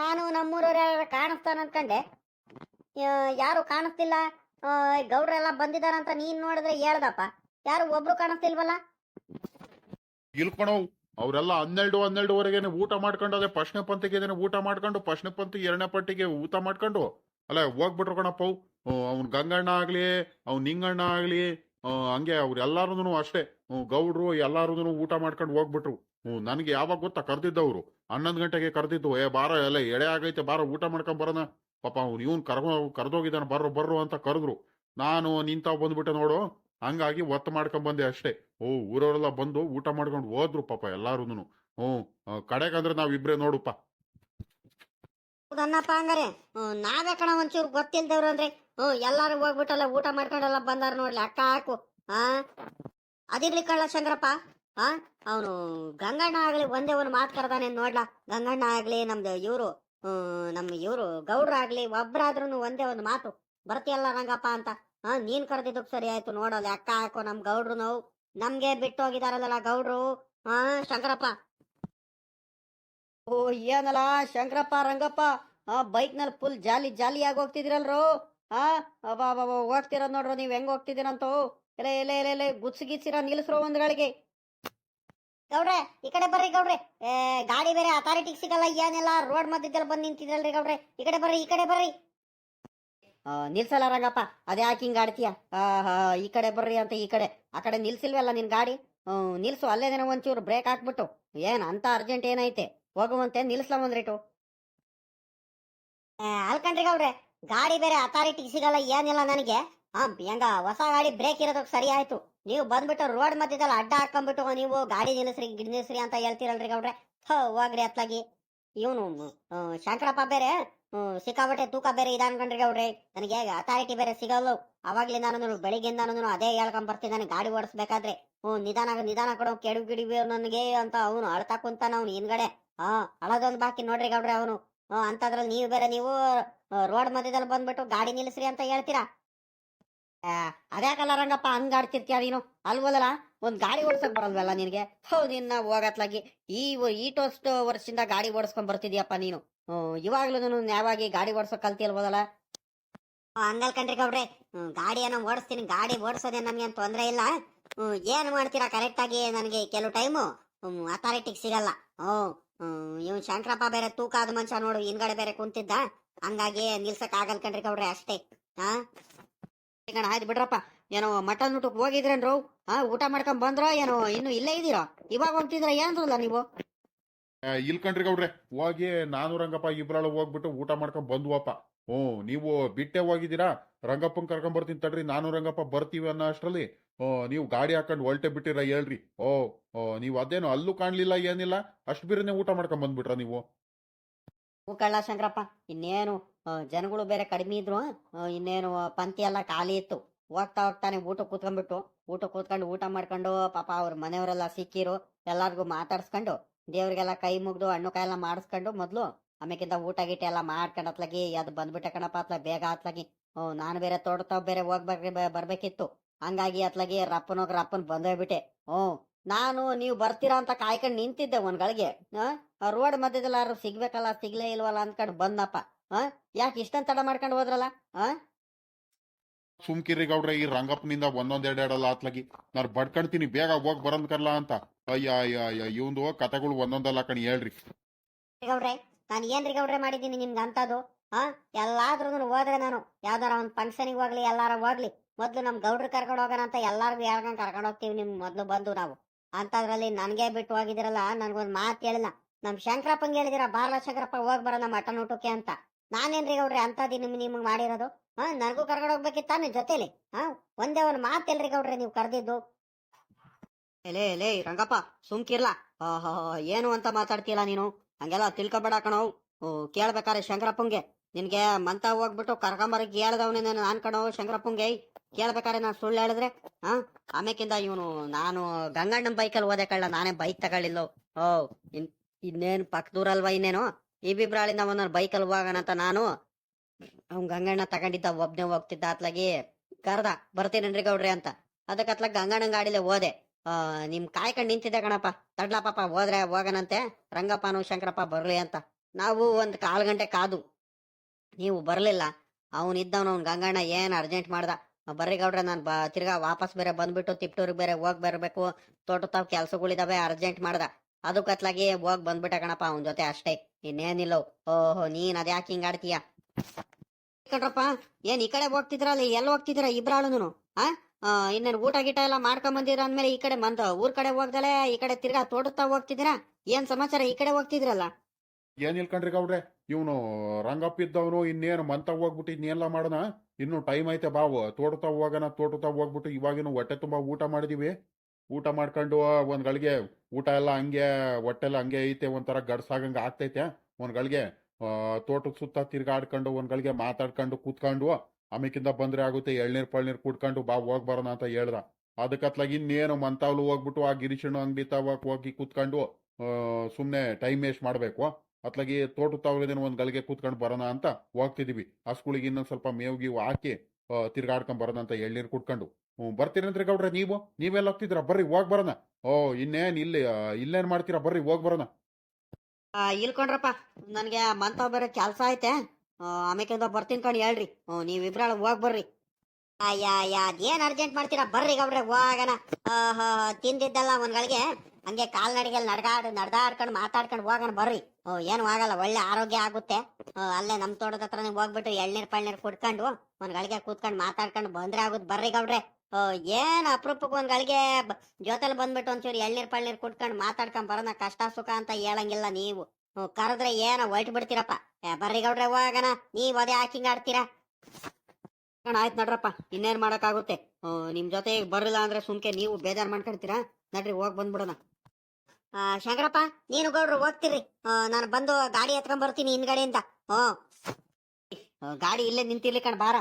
S2: ನಾನು ನಮ್ಮೂರವ್ರು ಯಾರು ಕಾಣಿಸ್ತಾನ ಅನ್ಕಂಡೆ ಯಾರು ಕಾಣಿಸ್ತಿಲ್ಲ? ಗೌಡ್ರೆಲ್ಲ ಬಂದಿದಾರಂತ ನೀನ್ ನೋಡಿದ್ರೆ ಹೇಳ್ದಪ್ಪ. ಯಾರು ಒಬ್ರು ಕಾಣಿಸ್ತಿಲ್ವಲ್ಲ
S1: ಇಲ್ಕಣೋ ಅವರೆಲ್ಲ ಹನ್ನೆರಡು, ಹನ್ನೆರಡುವರೆಗೇನೆ ಊಟ ಮಾಡ್ಕೊಂಡು, ಅದೇ ಪಶ್ನೆ ಪಂತಿಗೆ ಊಟ ಮಾಡ್ಕೊಂಡು, ಪ್ರಶ್ನೆ ಪಂತಿ ಎರಡನೇ ಪಟ್ಟಿಗೆ ಊಟ ಮಾಡ್ಕೊಂಡು, ಅಲ್ಲ ಹೋಗ್ಬಿಟ್ರು ಕಣಪ್ಪ. ಅವ್ನು ಗಂಗಣ್ಣ ಆಗ್ಲಿ, ಅವ್ನು ನಿಂಗಣ್ಣ ಆಗ್ಲಿ ಹಂಗೆ ಹಂಗೆ ಅವ್ರೆಲ್ಲಾರು ಅಷ್ಟೇ. ಗೌಡ್ರು ಎಲ್ಲಾರು ಊಟ ಮಾಡ್ಕೊಂಡು ಹೋಗ್ಬಿಟ್ರು. ನನಗೆ ಯಾವಾಗ ಗೊತ್ತಾ ಕರೆದಿದ್ದವರು. ಹನ್ನೊಂದು ಗಂಟೆಗೆ ಕರ್ದಿದ್ದು, ಏ ಬಾರ ಎಲ್ಲ ಎಳೆ ಆಗೈತೆ, ಬಾರ ಊಟ ಮಾಡ್ಕೊಂಡ್ ಬರೋಣ. ಪಾಪ ಅವ್ನು ಇವ್ನು ಕರ್ಕೊ, ಕರೆದೋಗಿದ್ದಾನೆ, ಬರ್ರು ಬರ್ರು ಅಂತ ಕರೆದ್ರು. ನಾನು ನಿಂತಾವ್ ಬಂದ್ಬಿಟ್ಟೆ ನೋಡು. ಹಂಗಾಗಿ ಒತ್ತು ಮಾಡ್ಕೊಂಡ್ ಬಂದೆ ಅಷ್ಟೇ. ಓ ಊರವರೆಲ್ಲ ಬಂದು ಊಟ ಮಾಡ್ಕೊಂಡು ಹೋದ್ರು ಪಾಪ ಎಲ್ಲಾರುನು ಹ್ಞೂ ಕಡೆಗಂದ್ರೆ ನಾವಿಬ್ರೇ ನೋಡುಪ್ಪ
S2: ಹೌದನ್ನಪ್ಪ ಹ್ಮ್, ನಾವೇ ಕಣ ಒಂಚೂರು ಗೊತ್ತಿಲ್ದವ್ರು ಅಂದ್ರೆ ಹ್ಞೂ ಎಲ್ಲಾರು ಹೋಗ್ಬಿಟ್ಟಲ್ಲ ಊಟ ಮಾಡ್ಕೊಂಡೆಲ್ಲ ಬಂದಾರ ನೋಡ್ಲಿ ಅಕ್ಕ ಹಾಕು ಹಾ ಅದಿರ್ಲಿ ಕಳ್ಳ ಶಂಕರಪ್ಪ ಹಾ ಅವನು ಗಂಗಣ್ಣ ಆಗ್ಲಿ ಒಂದೇ ಒಂದು ಮಾತು ಕರ್ದಾನೆ ನೋಡ್ಲಾ? ಗಂಗಣ್ಣ ಆಗ್ಲಿ ನಮ್ದು ಇವ್ರು ಹ್ಮ್, ನಮ್ ಇವ್ರು ಗೌಡ್ರಾಗ್ಲಿ ಒಬ್ರಾದ್ರೂ ಒಂದೇ ಒಂದು ಮಾತು. ಬರ್ತೀಯಲ್ಲ ರಂಗಪ್ಪ ಅಂತ. ಹಾ ನೀನ್ ಕರೆದಿದ್ದಕ್ಕೆ ಸರಿ ಆಯ್ತು ನೋಡೋದು ಅಕ್ಕ ಹಾಕೋ ನಮ್ ಗೌಡ್ರು ನಾವು. ನಮ್ಗೆ ಬಿಟ್ಟು ಹೋಗಿದಾರಲ್ಲ ಗೌಡ್ರು? ಹಾ ಶಂಕರಪ್ಪ. ಓ, ಏನಲ್ಲ, ಶಂಕರಪ್ಪ, ರಂಗಪ್ಪ, ಆ ಬೈಕ್ನಲ್ಲಿ ಫುಲ್ ಜಾಲಿ ಜಾಲಿಯಾಗಿ ಹೋಗ್ತಿದಿರಲ್ರು ಆ ಹಾ ಹೋಗ್ತಿರೋದ್ ನೋಡ್ರು, ನೀವ್ ಹೆಂಗ್ ಹೋಗ್ತಿದ್ದೀರಂತೋ? ಎಲೆ ಎಲೆ ಎಲೆ ಎಲೆ ಗುಡ್ಸಿಗಿಡ್ಸಿರ ನಿಲ್ಸ್ರೋ ಒಂದ್ ಗಳಿಗೆ. ಗೌಡ್ರೆ, ಈ ಕಡೆ ಬರ್ರಿ ಗೌಡ್ರೆ. ಏ, ಗಾಡಿ ಬೇರೆ ಅಥಾರಿಟಿಗೆ ಸಿಗಲ್ಲ, ಏನಿಲ್ಲ ರೋಡ್ ಮಧ್ಯದಲ್ಲಿ ಬಂದ್ ನಿಂತಿದ್ರಲ್ರಿ ಗೌಡ್ರೆ. ಈ ಕಡೆ ಬರ್ರಿ, ಈ ಕಡೆ ಬರ್ರಿ. ನಿಲ್ಸಲ್ಲ ರಂಗಪ್ಪ ಅದೇ ಯಾಕೆ ಹಿಂಗೆ ಆಡ್ತೀಯ? ಈ ಕಡೆ ಬರ್ರಿ ಅಂತ ಈ ಕಡೆ. ಆ ಕಡೆ ನಿಲ್ಸಿಲ್ವಲ್ಲ ನಿನ್ ಗಾಡಿ? ನಿಲ್ಸು ದಿನ ಒಂಚೂರು ಬ್ರೇಕ್ ಹಾಕ್ಬಿಟ್ಟು. ಏನ್, ಅಂತ ಅರ್ಜೆಂಟ್ ಏನೈತೆ? ಹೋಗುವಂತೆ, ನಿಲ್ಸ್ಲ ಒಂದ್ರೇಟು ಅಲ್ಕಂಡ್ರಿ ಗೌಡ್ರೆ ಗಾಡಿ ಬೇರೆ ಅಥಾರಿಟಿಗೆ ಸಿಗಲ್ಲ, ಏನಿಲ್ಲ ನನಗೆ. ಹಾ, ಹೆಂಗ, ಹೊಸ ಗಾಡಿ ಬ್ರೇಕ್ ಇರೋದಕ್ಕೆ ಸರಿ ಆಯ್ತು. ನೀವು ಬಂದ್ಬಿಟ್ಟು ರೋಡ್ ಮಧ್ಯದಲ್ಲಿ ಅಡ್ಡ ಹಾಕೊಂಡ್ಬಿಟ್ಟು ನೀವು ಗಾಡಿ ನಿಲ್ಲಿಸ್ರಿ ಗಿಡ ನಿಲ್ಲಿಸ್ರಿ ಅಂತ ಹೇಳ್ತೀರಲ್ರಿ ಗೌಡ್ರೆ ಹೋಗ್ರಿ ಅತ್ಲಾಗಿ. ಇವನು ಶಂಕರಪ್ಪ ಬೇರೆ ಹ್ಮ್, ಸಿಕ್ಕಾಪಟ್ಟೆ ತೂಕ ಬೇರೆ ಇದೆ ಅನ್ಕೊಂಡ್ರಿ ಅವ್ರಿ ನನಗೆ ಅಥಾರಿಟಿ ಬೇರೆ ಸಿಗಲ್ಲ. ಅವಾಗ್ಲಿಂದ ನಾನು ಬೆಳಿಗ್ಗೆಯಿಂದ ನಾನು ಅದೇ ಹೇಳ್ಕೊಂಡ್ ಬರ್ತಿದ್ದಾನೆ ಗಾಡಿ ಓಡಿಸ್ಬೇಕಾದ್ರೆ. ಹ್ಞೂ ನಿಧಾನ ನಿಧಾನ ಕೊಡೋ. ಕೆಡು ಗಿಡಿವಿ ನನಗೆ ಅಂತ ಅವನು ಅಳ್ತಾ ಕುಂತಾನ ಅವ್ನು ಹಿಂದ್ಗಡೆ. ಹಾ ಅಳದೊಂದು ಬಾಕಿ ನೋಡ್ರಿ ಗೌಡ್ರಿ ಅವನು. ಅಂತದ್ರಲ್ಲಿ ನೀವು ಬೇರೆ ನೀವು ರೋಡ್ ಮಧ್ಯದಲ್ಲಿ ಬಂದ್ಬಿಟ್ಟು ಗಾಡಿ ನಿಲ್ಲಿಸ್ರಿ ಅಂತ ಹೇಳ್ತೀರಾ? ಅದ್ಯಾಕಲ್ಲ ರಂಗಪ್ಪ ಹಂಗಾಡ್ತಿರ್ತೀಯ ನೀನು? ಅಲ್ವಲ್ಲ ಒಂದ್ ಗಾಡಿ ಓಡ್ಸಕ್ ಬರಲ್ವಲ್ಲ ನಿನ್ಗೆ? ಹೌದು, ನಿನ್ನ ಹೋಗತ್ಲಾಗಿ ಈ ಈಟೋಷ್ಟು ವರ್ಷದಿಂದ ಗಾಡಿ ಓಡಿಸ್ಕೊಂಡ್ ಬರ್ತಿದ್ಯಪ್ಪ ನೀನು. ಇವಾಗ್ಲೂ ನ್ಯಾಯವಾಗಿ ಗಾಡಿ ಓಡಿಸೋ ಕಲ್ತಿಲ್ಬೋದಲ್ಲ ಹಂಗಲ್ ಕಣ್ರಿ ಗೌಡ್ರೆ. ಗಾಡಿ ಏನೋ ಓಡಿಸ್ತೀನಿ, ಗಾಡಿ ಓಡಿಸೋದೇ ನಮ್ಗೆ ತೊಂದ್ರೆ ಇಲ್ಲ. ಏನ್ ಮಾಡ್ತೀರಾ ಕರೆಕ್ಟ್ ಆಗಿ ನನಗೆ ಕೆಲವು ಟೈಮು? ಅಥಾರಿಟಿಗೆ ಸಿಗಲ್ಲ. ಹ್ಮ್ ಇವ್ ಶಂಕರಪ್ಪ ಬೇರೆ ತೂಕ ಆದ ಮನುಷ್ಯ ನೋಡು, ಹಿಂದ್ಗಡೆ ಬೇರೆ ಕುಂತಿದ್ದ. ಹಂಗಾಗಿ ನಿಲ್ಸಕ್ ಆಗಲ್ ಕಣ್ರಿ ಕೌಡ್ರಿ ಅಷ್ಟೇ. ಹಾ? ಈಗ ಆಯ್ತು ಬಿಡ್ರಪ್ಪ. ಏನೋ ಮಟನ್ ಊಟಕ್ಕೆ ಹೋಗಿದ್ರೇನ್ರು? ಹಾ, ಊಟ ಮಾಡ್ಕೊಂಡ್ ಬಂದ್ರೋ ಏನೋ, ಇನ್ನು ಇಲ್ಲೇ ಇದೀರಾ ಇವಾಗ ಹೋಗ್ತಿದ್ರ ಏನ್ರಲ್ಲ ನೀವು?
S1: ಇಲ್ಲಿ ಇಲ್ ಕಣ್ರಿ ಗೌಡ್ರೆ, ಹೋಗಿ ನಾನು ರಂಗಪ್ಪ ಇಬ್ರಾಳು ಹೋಗ್ಬಿಟ್ಟು ಊಟ ಮಾಡ್ಕೊಂಡ್ ಬಂದ್ವಪ್ಪ. ಹ್ಞೂ, ನೀವು ಬಿಟ್ಟೆ ಹೋಗಿದ್ದೀರಾ? ರಂಗಪ್ಪನ್ ಕರ್ಕೊಂಡ್ ಬರ್ತೀನಿ ತಡ್ರಿ, ನಾನು ರಂಗಪ್ಪ ಬರ್ತೀವಿ ಅನ್ನೋ ಅಷ್ಟರಲ್ಲಿ. ನೀವು ಗಾಡಿ ಹಾಕೊಂಡು ಹೊಲ್ಟೆ ಬಿಟ್ಟಿರ ಹೇಳ್ರಿ. ಓ ಓ, ನೀವು ಅದೇನು ಅಲ್ಲೂ ಕಾಣ್ಲಿಲ್ಲ, ಏನಿಲ್ಲ, ಅಷ್ಟು ಬಿರನೆ ಊಟ ಮಾಡ್ಕೊಂಡ್ ಬಂದ್ಬಿಟ್ರ ನೀವು?
S2: ಹೂ ಕಳ್ಳ ಶಂಕರಪ್ಪ. ಇನ್ನೇನು ಜನಗಳು ಬೇರೆ ಕಡಿಮೆ ಇದ್ರು ಇನ್ನೇನು ಪಂಕ್ತಿ ಎಲ್ಲ ಖಾಲಿ ಇತ್ತು. ಹೋಗ್ತಾ ಹೋಗ್ತಾನೆ ಊಟ ಕೂತ್ಕೊಂಡ್ಬಿಟ್ಟು ಊಟ ಕೂತ್ಕೊಂಡು ಊಟ ಮಾಡ್ಕೊಂಡು, ಪಾಪ ಅವ್ರ ಮನೆಯವರೆಲ್ಲ ಸಿಕ್ಕಿರು, ಎಲ್ಲರಿಗೂ ಮಾತಾಡ್ಸ್ಕೊಂಡು, ದೇವ್ರಿಗೆಲ್ಲ ಕೈ ಮುಗ್ದು ಹಣ್ಣು ಕಾಯಿ ಎಲ್ಲ ಮಾಡಿಸ್ಕೊಂಡು ಮೊದ್ಲು ಆಮೇಕಿಂತ ಊಟ ಗೀಟ ಎಲ್ಲ ಮಾಡ್ಕೊಂಡು ಅತ್ಲಾಗಿ ಅದು ಬಂದ್ಬಿಟ್ಟೆ ಕಣಪ್ಪ ಅತ್ಲಾಗ ಬೇಗ ಅತ್ಲಾಗಿ ನಾನು ಬೇರೆ ತೋಟತಾವ್ ಬೇರೆ ಹೋಗ್ಬೇಕು ಬರ್ಬೇಕಿತ್ತು. ಹಂಗಾಗಿ ಅತ್ಲಾಗಿ ರಪ್ಪನೋಗಿ ರಪ್ಪನ್ ಬಂದೋಗ್ಬಿಟ್ಟೆ ಬಿಟ್ಟೆ ಹ್ಞೂ, ನಾನು ನೀವು ಬರ್ತೀರಾ ಅಂತ ಕಾಯ್ಕೊಂಡು ನಿಂತಿದ್ದೆ ಒಂದ್ಗಳಿಗೆ ರೋಡ್ ಮಧ್ಯದಲ್ಲಿ ಯಾರು ಸಿಗ್ಬೇಕಲ್ಲ ಸಿಗ್ಲೇ ಇಲ್ವಲ್ಲ ಅಂದ್ಕೊಂಡು ಬಂದಪ್ಪ. ಹಾ ಯಾಕೆ ಇಷ್ಟನ್ ತಡ ಮಾಡ್ಕೊಂಡು ಹೋದ್ರಲ್ಲ? ಆ?
S1: ಸುಮ್ಕಿರಿ ಗೌಡ್ರೆ ಈ ರಂಗಪ್ಪನಿಂದ ಒಂದೊಂದ್ ಎರಡೆರಡಲ್ಲ ಆತ್ಲಾಗಿ. ನಾನು ಬಡ್ಕಣ್ತೀನಿ ಬೇಗ ಹೋಗ್ ಬರಂದ್ಕರ್ಲ ಅಂತ. ಅಯ್ಯ ಅಯ್ಯ ಅಯ್ಯ ಇವಂದು ಕತೆಗಳು ಒಂದೊಂದಲ್ಲ ಕಣಿ ಹೇಳ್ರಿ.
S2: ಗೌಡ್ರೆ ನಾನು ಏನ್ರಿ ಗೌಡ್ರೆ ಮಾಡಿದ್ದೀನಿ ನಿಮ್ಗೆ ಅಂತದು? ಹಾ ಎಲ್ಲಾದ್ರೂ ಹೋದ್ರೆ ನಾನು. ಯಾವ್ದಾರ ಒಂದ್ ಫಂಕ್ಷನಿಗೆ ಹೋಗ್ಲಿ ಎಲ್ಲಾರ ಹೋಗ್ಲಿ. ಮೊದ್ಲು ನಮ್ ಗೌಡ್ರು ಕರ್ಕೊಂಡು ಹೋಗೋಣ ಅಂತ ಎಲ್ಲಾರ್ಗು ಯಾರ್ಗಂಗ್ ಕರ್ಕೊಂಡು ಹೋಗ್ತೀವಿ ನಿಮ್ ಮೊದ್ಲು ಬಂದು ನಾವು. ಅಂತದ್ರಲ್ಲಿ ನನ್ಗೆ ಬಿಟ್ಟು ಹೋಗಿದಿರಲ್ಲ ನನ್ಗೊಂದ್ ಮಾತು ಹೇಳಿಲ್ಲ. ನಮ್ ಶಂಕರಪ್ಪಂಗೆ ಹೇಳಿದಿರ, ಬಾರ್ಲ ಶಂಕರಪ್ಪ ಹೋಗ್ ನಮ್ಮ ಮಟನ್ ಊಟಕ್ಕೆ ಅಂತ. ನಾನೇನ್ರಿ ಗೌಡ್ರೆ ಅಂತದಿ ನಿಮ್ ನಿಮ್ಗೆ ಮಾಡಿರೋದು? ಹಾ, ನನಗೂ ಕರ್ಕೊಂಡು ಹೋಗ್ಬೇಕಿತ್ತ ನಿನ್ ಜೊತೆಲಿ? ಹಾ, ಒಂದೇ ಒಂದ್ ಮಾತ್ ಎಲ್ರಿ ಗೌಡ್ರೆ ನೀವು ಕರ್ದಿದ್ದು. ಲೇ ಎಲೆ, ರಂಗಪ್ಪ, ಸುಮ್ಕಿರ್ಲಾ? ಏನು ಅಂತ ಮಾತಾಡ್ತೀಯಲ್ಲ ನೀನು? ಹಂಗೆಲ್ಲ ತಿಳ್ಕೊಬೇಡ ಕಣೋ. ಕೇಳ್ಬೇಕಾರೆ ಶಂಕರಪ್ಪಂಗೆ. ನಿನ್ಗೆ ಮಂತ ಹೋಗ್ಬಿಟ್ಟು ಕರ್ಕೊಂಬರಕ್ ಹೇಳ್ದವನೇ ನಾನು ಕಣೋ ಶಂಕರಪ್ಪಂಗೆ. ಕೇಳ್ಬೇಕಾರೆ ನಾನು ಸುಳ್ಳು ಹೇಳಿದ್ರೆ? ಹಾ ಆಮೇಕಿಂದ ಇವನು, ನಾನು ಗಂಗಣ್ಣನ ಬೈಕಲ್ಲಿ ಹೋದೆ ಕಳ್ಳ, ನಾನೇ ಬೈಕ್ ತಗೊಳ್ಳಿಲ್ಲ. ಓ ಇನ್ ಇನ್ನೇನು? ಪಕ್ಕದೂರಲ್ವಾ ಇನ್ನೇನು ಇಬ್ಬಿಬ್ರಾಳಿಂದ ಒಂದೊಂದು ಬೈಕಲ್ಲಿ ಹೋಗೋಣ ಅಂತ ನಾನು. ಅವ್ನ್ ಗಂಗಣ್ಣ ತಗೊಂಡಿದ್ದ, ಒಬ್ನೇ ಹೋಗ್ತಿದ್ದ ಅತ್ಲಾಗಿ. ಕರ್ದ, ಬರ್ತೀನೇನ್ರಿ ಗೌಡ್ರಿ ಅಂತ. ಅದಕ್ಕೆ ಅತ್ಲಾಗ ಗಂಗಣ್ಣನ ಗಾಡಿಲೆ ಹೋದೆ. ಆ, ನಿಮ್ ಕಾಯ್ಕೊಂಡು ನಿಂತಿದ್ದೆ ಕಣಪ್ಪ. ತಡ್ಲಾ ಪಾಪ, ಹೋದ್ರೆ ಹೋಗನಂತೆ ರಂಗಪ್ಪನು ಶಂಕರಪ್ಪ ಬರ್ಲಿ ಅಂತ. ನಾವು ಒಂದ್ ಕಾಲ್ ಗಂಟೆ ಕಾದು. ನೀವು ಬರ್ಲಿಲ್ಲ. ಅವನ್ ಇದ್ದವನು, ಅವ್ನ್ ಗಂಗಣ್ಣ ಏನ್ ಅರ್ಜೆಂಟ್ ಮಾಡ್ದ? ಬರ್ರಿ ಗೌಡ್ರೆ, ನಾನು ತಿರ್ಗಾ ವಾಪಸ್ ಬೇರೆ ಬಂದ್ಬಿಟ್ಟು, ತಿಪ್ಟೂರಿಗೆ ಬೇರೆ ಹೋಗ್ ಬರ್ಬೇಕು. ತೋಟ ತಾವ್ ಕೆಲ್ಸಗಳಿದಾವೆ, ಅರ್ಜೆಂಟ್ ಮಾಡ್ದ. ಅದು ಕತ್ಲಾಗಿ ಹೋಗ್ ಬಂದ್ಬಿಟ್ಟೆ ಕಣಪ್ಪ ಅವನ್ ಜೊತೆ ಅಷ್ಟೇ. ಇನ್ನೇನಿಲ್ಲ. ಓಹೋ, ನೀನ್ ಅದ್ಯಾಕೆ ಹಿಂಗ್ ಆಡ್ತೀಯ? ಕಣ್ರಪ್ಪ, ಏನ್ ಈ ಕಡೆ ಹೋಗ್ತಿದ್ರಲ್ಲ ಎಲ್ಲಿ ಹೋಗ್ತಿದ್ರ ಇಬ್ರಾಳುನು ಆ? ಇನ್ನೇನು ಊಟ ಗೀಟ ಎಲ್ಲ ಮಾಡ್ಕೊಂಡ್ ಬಂದಿರ ಅಂದ್ಮೇಲೆ ಈ ಕಡೆ ಮಂದ ಊರ್ ಕಡೆ ಹೋಗ್ದಲೆ ಈ ಕಡೆ ತಿರ್ಗಾ ತೋಡುತ್ತಾ ಹೋಗ್ತಿದ್ದೀರಾ? ಏನ್ ಸಮಾಚಾರ ಈ ಕಡೆ ಹೋಗ್ತಿದ್ರಲ್ಲ?
S1: ಏನ್ ಇಲ್ಕಂಡ್ರಿ ಗೌಡ್ರೆ, ಇವನು ರಂಗಪ್ಪ ಇದ್ದವನು, ಇನ್ನೇನು ಮಂತ ಹೋಗ್ಬಿಟ್ಟು ಇನ್ನೆಲ್ಲ ಮಾಡೋಣ? ಇನ್ನು ಟೈಮ್ ಐತೆ ಬಾವು ತೋಟತಾ ಹೋಗೋಣ ತೋಟತಾ ಹೋಗ್ಬಿಟ್ಟು ಇವಾಗಿನ ಹೊಟ್ಟೆ ತುಂಬಾ ಊಟ ಮಾಡಿದೀವಿ. ಊಟ ಮಾಡ್ಕೊಂಡು ಒಂದ್ ಗಳಿಗೆ ಊಟ ಎಲ್ಲ ಹಂಗೆ ಹೊಟ್ಟೆಲ್ಲ ಹಂಗೆ ಐತೆ ಒಂಥರ ಗಡ್ಸಾಗಂಗೆ ಆಗ್ತೈತೆ. ಒಂದ್ ಗಳಿಗೆ ಆ, ತೋಟದ ಸುತ್ತ ತಿರ್ಗಾಡ್ಕೊಂಡು ಒಂದ್ ಗಳಿಗೆ ಮಾತಾಡ್ಕೊಂಡು ಕೂತ್ಕೊಂಡು ಆಮೇಕಿಂದ ಬಂದ್ರೆ ಆಗುತ್ತೆ ಎಳ್ನೀರ್ ಪಳ್ನೀರ್ ಕುಡ್ಕೊಂಡು ಬಾ ಹೋಗ್ ಬರೋಣ ಅಂತ ಹೇಳ್ದ. ಅದಕ್ಕತ್ಲಾಗ ಇನ್ನೇನು ಮಂತಾವ್ಲು ಹೋಗ್ಬಿಟ್ಟು ಆ ಗಿರಿಶಣ್ಣು ಅಂಗಡಿ ಹೋಗಿ ಕೂತ್ಕೊಂಡು ಸುಮ್ಮನೆ ಟೈಮ್ ವೇಸ್ಟ್ ಮಾಡಬೇಕು. ಅತ್ಲಾಗಿ ತೋಟ ತಾವಲಿದೇನು ಒಂದ್ ಗಳಿಗೆ ಕೂತ್ಕೊಂಡು ಬರೋಣ ಅಂತ ಹೋಗ್ತಿದೀವಿ. ಹಸ್ಗಳಿಗೆ ಇನ್ನೊಂದ್ ಸ್ವಲ್ಪ ಮೇವು ಗೀವು ಹಾಕಿ ತಿರ್ಗಾಡ್ಕೊಂಡ್ ಬರೋಣ ಅಂತ ಎಳ್ನೀರ್ ಕುಡ್ಕೊಂಡು. ಹ್ಞೂ ಬರ್ತೀರಂತ್ರಿ ಗೌಡ್ರೆ ನೀವು? ನೀವೆಲ್ಲ ಹೋಗ್ತಿದ್ರ ಬರ್ರಿ ಹೋಗಿ ಬರೋಣ. ಓ ಇನ್ನೇನ್ ಇಲ್ಲಿ ಇಲ್ಲೇನು ಮಾಡ್ತೀರಾ? ಬರ್ರಿ ಹೋಗಿ ಬರೋಣ.
S2: ಇಲ್ಕೊಂಡ್ರಪ್ಪ ನನಗೆ ಮಂತ ಬೇರೆ ಕೆಲಸ ಐತೆ. ಆಮೇಕಿಂದ ಬರ್ತೀನಿ ಕಣ್ ಹೇಳ್ರಿ. ಹ್ಮ್, ನೀವ್ ಹೋಗಿ ಬರ್ರಿ. ಅಯ್ಯ ಅಯ್ಯ ಅದೇನ್ ಅರ್ಜೆಂಟ್ ಮಾಡ್ತೀರಾ? ಬರ್ರಿ ಗೌಡ್ರೆ ಹೋಗೋಣ. ತಿಂದಿದ್ದಲ್ಲ ಒಂದ್ಗಳಿಗೆ ಹಂಗೆ ಕಾಲ್ನಡಿಗೆಯಲ್ಲಿ ನಡ್ಗಾಡ್ ನಡ್ದಾಡ್ಕೊಂಡು ಮಾತಾಡ್ಕೊಂಡು ಹೋಗೋಣ ಬರ್ರಿ. ಓ ಏನು ಆಗಲ್ಲ ಒಳ್ಳೆ ಆರೋಗ್ಯ ಆಗುತ್ತೆ. ಅಲ್ಲೇ ನಮ್ಮ ತೋಟದ ಹತ್ರನೇ ಹೋಗ್ಬಿಟ್ಟು ಎಳ್ನೀರು ಪಳ್ನೀರ್ ಕುಡ್ಕೊಂಡು ಒಂದ್ ಗಳಿಗೆ ಕೂತ್ಕೊಂಡು ಮಾತಾಡ್ಕೊಂಡು ಬಂದ್ರೆ ಆಗುತ್ತೆ ಬರ್ರಿ ಗೌಡ್ರೆ.
S3: ಏನ್ ಅಪರೂಪಕ್ಕೆ ಒಂದ್ ಗಳಿಗೆ ಜೊತೆಲಿ ಬಂದ್ಬಿಟ್ಟು ಒಂಚೂರು ಎಳ್ನೀರು ಪಳ್ನೀರು ಕುಟ್ಕೊಂಡು ಮಾತಾಡ್ಕೊಂಡು ಬರೋಣ ಕಷ್ಟ ಸುಖ ಅಂತ ಹೇಳಂಗಿಲ್ಲ ನೀವು. ಕರೆದ್ರೆ ಏನ ಹೊಯ್ಟ್ ಬಿಡ್ತೀರಪ್ಪ. ಬರ್ರಿ ಗೌಡ್ರೆ ಹೋಗಣ. ನೀವ್ ಅದೇ ಹಾಕಿಂಗ್ ಆಡ್ತೀರಾ?
S2: ಆಯ್ತು ನಡ್ರಪ್ಪ. ಇನ್ನೇನ್ ಮಾಡೋಕ್ಕಾಗುತ್ತೆ? ನಿಮ್ಮ ನಿಮ್ ಜೊತೆ ಬರಲಿಲ್ಲ ಅಂದ್ರೆ ಸುಮ್ಕೆ ನೀವು ಬೇಜಾರ್ ಮಾಡ್ಕೊಳ್ತೀರಾ ನಡ್ರಿ ಹೋಗ್ ಬಂದ್ಬಿಡೋಣ.
S3: ಶಂಕರಪ್ಪ ನೀನು ಗೌಡ್ರು ಹೋಗ್ತೀರಿ ನಾನು ಬಂದು ಗಾಡಿ ಎತ್ಕೊಂಡ್ ಬರ್ತೀನಿ ಹಿಂದ್ಗಡೆಯಿಂದ.
S2: ಆ, ಗಾಡಿ ಇಲ್ಲೇ ನಿಂತಿರ್ಲಿ ಕಣ್ ಬಾರ.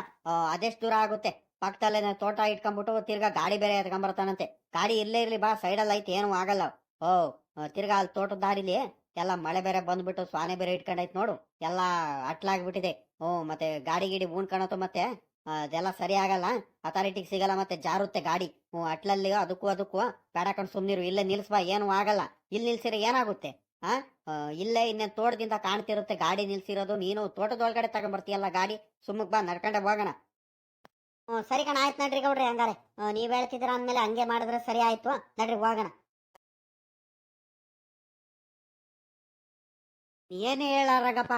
S2: ಅದೆಷ್ಟ್ ದೂರ ಆಗುತ್ತೆ? ಪಕ್ಕದಲ್ಲೇ ತೋಟ ಇಟ್ಕೊಂಡ್ಬಿಟ್ಟು ತಿರ್ಗಾ ಗಾಡಿ ಬೇರೆ ಎತ್ಕೊಂಬರ್ತಾನಂತೆ. ಗಾಡಿ ಇಲ್ಲೇ ಇರ್ಲಿ ಬಾ ಸೈಡಲ್ಲಿ ಐತೆ ಏನು ಆಗಲ್ಲ. ಓ ತಿರ್ಗಾ ಅಲ್ಲಿ ತೋಟದ ದಾರಿಲಿ ಎಲ್ಲ ಮಳೆ ಬೇರೆ ಬಂದ್ಬಿಟ್ಟು ಸ್ವಾನೆ ಬೇರೆ ಇಟ್ಕೊಂಡೈತ್ ನೋಡು. ಎಲ್ಲ ಅಟ್ಲಾಗ್ಬಿಟ್ಟಿದೆ. ಹ್ಞೂ ಮತ್ತೆ ಗಾಡಿ ಗಿಡಿ ಉಣ್ಕೊಳತ್ತು ಮತ್ತೆ ಅದೆಲ್ಲ ಸರಿ ಆಗಲ್ಲ. ಅಥಾರಿಟಿಗೆ ಸಿಗಲ್ಲ ಮತ್ತೆ ಜಾರುತ್ತೆ ಗಾಡಿ. ಹ್ಞೂ ಅಟ್ಲಲ್ಲಿ ಅದಕ್ಕೂ ಅದಕ್ಕೂ ಬೇಡಕೊಂಡು ಸುಮ್ನಿರು ಇಲ್ಲೇ ನಿಲ್ಸ್ಬಾ ಏನು ಆಗಲ್ಲ. ಇಲ್ಲಿ ನಿಲ್ಸಿದ್ರೆ ಏನಾಗುತ್ತೆ? ಆ, ಇಲ್ಲೇ ಇನ್ನೇನು ತೋಟದಿಂದ ಕಾಣ್ತಿರುತ್ತೆ. ಗಾಡಿ ನಿಲ್ಸಿರೋದು. ನೀನು ತೋಟದೊಳಗಡೆ ತಗೊಂಡ್ಬರ್ತೀಯಲ್ಲ ಗಾಡಿ. ಸುಮ್ಮಕ್ ಬಾ ನಡ್ಕೊಂಡೆ ಹೋಗೋಣ.
S3: ಹ್ಮ್, ಸರಿ ಕಣ, ಆಯ್ತು ನಡ್ರಿ ಗೌಡ್ರಿ ಹಂಗಾರೆ. ನೀವು ಹೇಳ್ತಿದ್ದೀರ ಅಂದ್ಮೇಲೆ ಹಂಗೆ ಮಾಡಿದ್ರೆ ಸರಿ ಆಯ್ತು. ನಡ್ರಿ, ಹೋಗೋಣ.
S2: ಏನೇ ಹೇಳಾರಾಗಪ್ಪ.